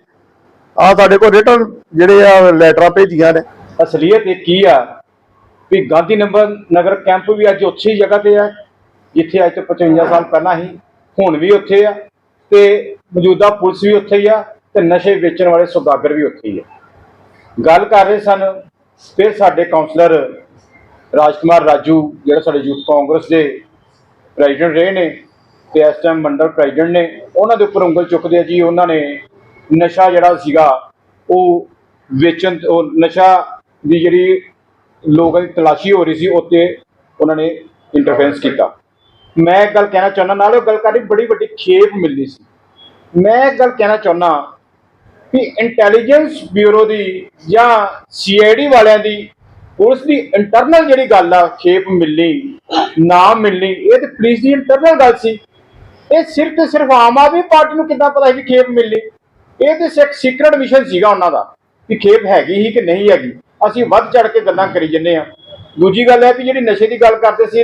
ਆ ਸਾਡੇ ਕੋਲ ਰਿਟਨ ਜਿਹੜੇ ਆ ਲੈਟਰਾਂ ਭੇਜੀਆਂ ਨੇ। ਅਸਲੀਅਤ ਇਹ ਕੀ ਆ? ਵੀ ਗਾਂਧੀ ਨੰਬਰ ਨਗਰ ਕੈਂਪ ਵੀ ਅੱਜ ਉੱਥੇ ਹੀ ਜਗ੍ਹਾ ਤੇ ਆ, ਜਿੱਥੇ ਅੱਜ ਤੋਂ 55 ਸਾਲ ਪਹਿਲਾਂ ਹੀ, ਹੁਣ ਵੀ ਉੱਥੇ ਆ, ਤੇ ਮੌਜੂਦਾ ਪੁਲਿਸ ਵੀ ਉੱਥੇ ਹੀ ਆ, ਤੇ ਨਸ਼ੇ ਵੇਚਣ ਵਾਲੇ ਸੌਦਾਗਰ ਵੀ ਉੱਥੇ ਹੀ ਆ। ਗੱਲ ਕਰ ਰਹੇ ਸਨ ਫਿਰ ਸਾਡੇ ਕਾਉਂਸਲਰ ਰਾਜਕੁਮਾਰ ਰਾਜੂ, ਜਿਹੜਾ ਸਾਡੇ ਯੂਥ ਕਾਂਗਰਸ ਦੇ ਪ੍ਰੈਜ਼ੀਡੈਂਟ ਰਹੇ ਨੇ ਤੇ ਇਸ ਟਾਈਮ ਮੰਡਲ ਪ੍ਰੈਜ਼ੀਡੈਂਟ ਨੇ, ਉਹਨਾਂ ਦੇ ਉੱਪਰ ਉਂਗਲ ਚੁੱਕਦੇ ਆ ਜੀ, ਉਹਨਾਂ ਨੇ ਨਸ਼ਾ ਜਿਹੜਾ ਸੀਗਾ, ਉਹ ਵੇਚਣ ਉਹ ਨਸ਼ਾ ਦੀ ਜਿਹੜੀ ਲੋਕਾਂ ਦੀ ਤਲਾਸ਼ੀ ਹੋ ਰਹੀ ਸੀ, ਉੱਤੇ ਉਹਨਾਂ ਨੇ ਇੰਟਰਫੇਰੈਂਸ ਕੀਤਾ। ਮੈਂ ਇੱਕ ਗੱਲ ਕਹਿਣਾ ਚਾਹੁੰਦਾ, ਨਾਲੇ ਉਹ ਗੱਲ ਕਰਨੀ ਬੜੀ ਵੱਡੀ ਖੇਪ ਮਿਲਣੀ ਸੀ। ਮੈਂ ਇੱਕ ਗੱਲ ਕਹਿਣਾ ਚਾਹੁੰਦਾ ਵੀ ਇੰਟੈਲੀਜੈਂਸ ਬਿਊਰੋ ਦੀ ਜਾਂ ਸੀਆਈਡੀ ਵਾਲਿਆਂ ਦੀ ਪੁਲਿਸ ਦੀ ਇੰਟਰਨਲ ਜਿਹੜੀ ਗੱਲ ਆ, ਖੇਪ ਮਿਲਣੀ, ਨਾ ਮਿਲਣੀ, ਇਹ ਤੇ ਪੁਲਿਸ ਦੀ ਇੰਟਰਨਲ ਗੱਲ ਸੀ। ਇਹ ਸਿਰਫ ਤੇ ਸਿਰਫ ਆਮ ਆਦਮੀ ਪਾਰਟੀ ਨੂੰ ਕਿੱਦਾਂ ਪਤਾ ਸੀ ਕਿ ਖੇਪ ਮਿਲਣੀ? ਇਹ ਤੇ ਇੱਕ ਸੀਕ੍ਰੇਟ ਮਿਸ਼ਨ ਸੀਗਾ ਉਹਨਾਂ ਦਾ ਕਿ ਖੇਪ ਹੈਗੀ ਹੀ ਕਿ ਨਹੀਂ ਹੈਗੀ। ਅਸੀਂ ਵੱਧ ਚੜ ਕੇ ਗੱਲਾਂ ਕਰੀ ਜੰਨੇ ਆ ਦੂਜੀ ਗੱਲ ਹੈ ਕਿ ਜਿਹੜੀ ਨਸ਼ੇ ਦੀ ਗੱਲ ਕਰਦੇ ਸੀ,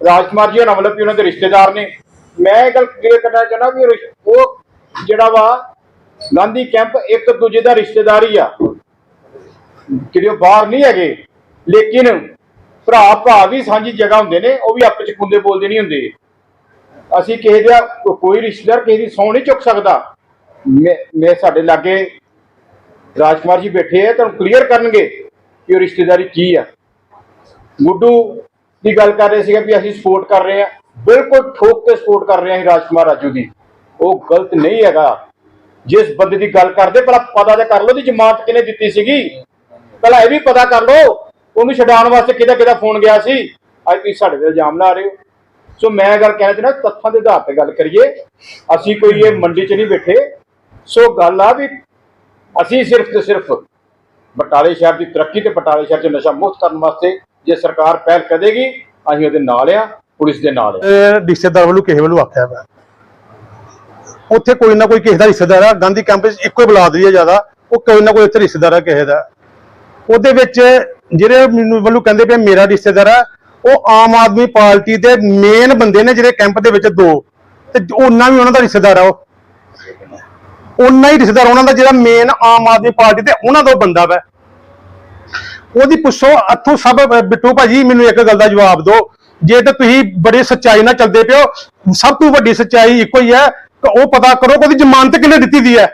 ਰਾਜਕੁਮਾਰ ਜੀ ਉਹਨਾਂ ਮਤਲਬ ਵੀ ਉਹਨਾਂ ਦੇ ਰਿਸ਼ਤੇਦਾਰ ਨੇ। ਮੈਂ ਇਹ ਗੱਲ ਕਲੀਅਰ ਕਰਨਾ ਚਾਹੁੰਦਾ ਵੀ ਰਿਸ਼- ਉਹ ਜਿਹੜਾ ਵਾ ਗਾਂਧੀ ਕੈਂਪ ਇੱਕ ਦੂਜੇ ਦਾ ਰਿਸ਼ਤੇਦਾਰ ਹੀ ਆ। ਕਿਤੇ ਉਹ ਬਾਹਰ ਨਹੀਂ ਹੈਗੇ, ਲੇਕਿਨ ਭਰਾ ਭਰਾ ਵੀ ਸਾਂਝੀ ਜਗ੍ਹਾ ਹੁੰਦੇ ਨੇ, ਉਹ ਵੀ ਆਪਸ ਚ ਕੁੰਦੇ ਬੋਲਦੇ ਨਹੀਂ ਹੁੰਦੇ। ਅਸੀਂ ਕਿਸੇ ਦਾ ਕੋਈ ਰਿਸ਼ਤੇਦਾਰ ਕਿਸੇ ਦੀ ਸੌਂ ਨਹੀਂ ਚੁੱਕ ਸਕਦਾ। ਮੈਂ ਸਾਡੇ ਲਾਗੇ ਰਾਜਕੁਮਾਰ ਜੀ ਬੈਠੇ ਆ, ਤੁਹਾਨੂੰ ਕਲੀਅਰ ਕਰਨਗੇ ਕਿ ਉਹ ਰਿਸ਼ਤੇਦਾਰੀ ਕੀ ਆ। ਗੁੱਡੂ ਦੀ ਗੱਲ ਕਰ ਰਹੇ ਸੀਗੇ ਵੀ ਅਸੀਂ ਸਪੋਰਟ ਕਰ ਰਹੇ ਆ। ਬਿਲਕੁਲ ਠੋਕ ਕੇ ਸਪੋਰਟ ਕਰ ਰਹੇ ਹਾਂ ਰਾਜਕੁਮਾਰ ਰਾਜੂ ਦੀ। ਉਹ ਗਲਤ ਨਹੀਂ ਹੈਗਾ। ਜਿਸ ਬੰਦੇ ਦੀ ਗੱਲ ਕਰਦੇ ਪਹਿਲਾਂ ਪਤਾ ਤਾਂ ਕਰ ਲਓ ਦੀ ਜ਼ਮਾਨਤ ਕਿਹਨੇ ਦਿੱਤੀ ਸੀਗੀ। ਪਹਿਲਾਂ ਇਹ ਵੀ ਪਤਾ ਕਰ ਲਓ, ਉਹਨੂੰ ਛਡਾਉਣ ਵਾਸਤੇ ਕਿਹਦਾ ਕਿਹਦਾ ਫੋਨ ਗਿਆ ਸੀ। ਅੱਜ ਤੁਸੀਂ ਸਾਡੇ ਤੇ ਇਲਜ਼ਾਮ ਲਾ ਰਹੇ ਹੋ। ਸੋ ਮੈਂ ਗੱਲ ਕਹਿਣਾ ਚਾਹੁੰਦਾ, ਤੱਥਾਂ ਦੇ ਆਧਾਰ ਤੇ ਗੱਲ ਕਰੀਏ। ਅਸੀਂ ਕੋਈ ਇਹ ਮੰਡੀ 'ਚ ਨਹੀਂ ਬੈਠੇ। ਸੋ ਗੱਲ ਆ ਵੀ ਅਸੀਂ ਸਿਰਫ ਤੇ ਸਿਰਫ ਬਟਾਲੇ ਸ਼ਹਿਰ ਦੀ ਤਰੱਕੀ ਤੇ ਬਟਾਲੇ ਸ਼ਹਿਰ 'ਚ ਨਸ਼ਾ ਮੁਕਤ ਕਰਨ ਵਾਸਤੇ ਜੇ ਸਰਕਾਰ ਪਹਿਲ ਕਰੇਗੀ ਅਸੀਂ ਉਹਦੇ ਨਾਲ ਆ, ਪੁਲਿਸ ਦੇ ਨਾਲ ਆ। ਇਹ ਵੱਲੋਂ ਕਿਸੇ ਵੱਲੋਂ ਆਖਿਆ ਵਾ। ਉੱਥੇ ਕੋਈ ਨਾ ਕੋਈ ਕਿਸੇ ਦਾ ਰਿਸ਼ਤੇਦਾਰ ਆ, ਗਾਂਧੀ ਕੈਂਪ ਇੱਕੋ ਹੀ ਬੁਲਾ ਰਹੀ ਹੈ ਜ਼ਿਆਦਾ, ਉਹ ਕੋਈ ਨਾ ਕੋਈ ਉੱਥੇ ਰਿਸ਼ਤੇਦਾਰ ਆ, ਕਿਸੇ ਦਾ। ਉਹਦੇ ਵਿੱਚ ਜਿਹੜੇ ਮੈਨੂੰ ਵੱਲੋਂ ਕਹਿੰਦੇ ਪਏ ਮੇਰਾ ਰਿਸ਼ਤੇਦਾਰ ਆ, ਉਹ ਆਮ ਆਦਮੀ ਪਾਰਟੀ ਦੇ ਮੇਨ ਬੰਦੇ ਨੇ ਜਿਹੜੇ ਕੈਂਪ ਦੇ ਵਿੱਚ ਦੋ। ਤੇ ਉਹਨਾਂ ਵੀ ਉਹਨਾਂ ਦਾ ਰਿਸ਼ਤੇਦਾਰ ਆ ਉਹ। ਉਹਨਾਂ ਹੀ ਰਿਸ਼ਤੇਦਾਰ, ਉਹਨਾਂ ਦਾ ਜਿਹੜਾ ਮੇਨ ਆਮ ਆਦਮੀ ਪਾਰਟੀ ਤੇ ਉਹਨਾਂ ਦਾ ਬੰਦਾ ਵਾ। ਉਹਦੀ ਪੁੱਛੋ ਅੱਥੋਂ ਸਭ, ਬਿੱਟੂ ਭਾਜੀ, ਮੈਨੂੰ ਇੱਕ ਗੱਲ ਦਾ ਜਵਾਬ ਦਿਓ। ਜੇ ਤਾਂ ਤੁਸੀਂ ਬੜੀ ਸੱਚਾਈ ਨਾਲ ਚੱਲਦੇ ਪਿਓ, ਸਭ ਤੋਂ ਵੱਡੀ ਸੱਚਾਈ ਇੱਕੋ ਹੀ ਹੈ ਉਹ ਪਤਾ ਕਰੋ ਕਿ ਉਹਦੀ ਜ਼ਮਾਨਤ ਕਿੰਨੇ ਦਿੱਤੀ ਦੀ ਹੈ।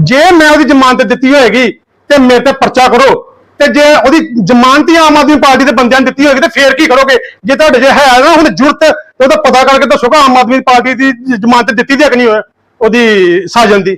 ਜੇ ਮੈਂ ਉਹਦੀ ਜ਼ਮਾਨਤ ਦਿੱਤੀ ਹੋਏਗੀ, ਤੇ ਮੇਰੇ ਤੇ ਪਰਚਾ ਕਰੋ। ਤੇ ਜੇ ਉਹਦੀ ਜ਼ਮਾਨਤ ਹੀ ਆਮ ਆਦਮੀ ਪਾਰਟੀ ਦੇ ਬੰਦਿਆਂ ਨੂੰ ਦਿੱਤੀ ਹੋਏਗੀ, ਤੇ ਫੇਰ ਕੀ ਕਰੋਗੇ? ਜੇ ਤੁਹਾਡੇ ਜੇ ਹੈ ਨਾ ਹੁਣ ਜ਼ਰੂਰਤ ਉਹਦਾ ਪਤਾ ਕਰਕੇ ਦੱਸੋ ਕਿ ਆਮ ਆਦਮੀ ਪਾਰਟੀ ਦੀ ਜ਼ਮਾਨਤ ਦਿੱਤੀ ਦੀ ਹੈ ਕਿ ਨਹੀਂ ਹੋਇਆ ਉਹਦੀ ਸਾਜਨ ਦੀ।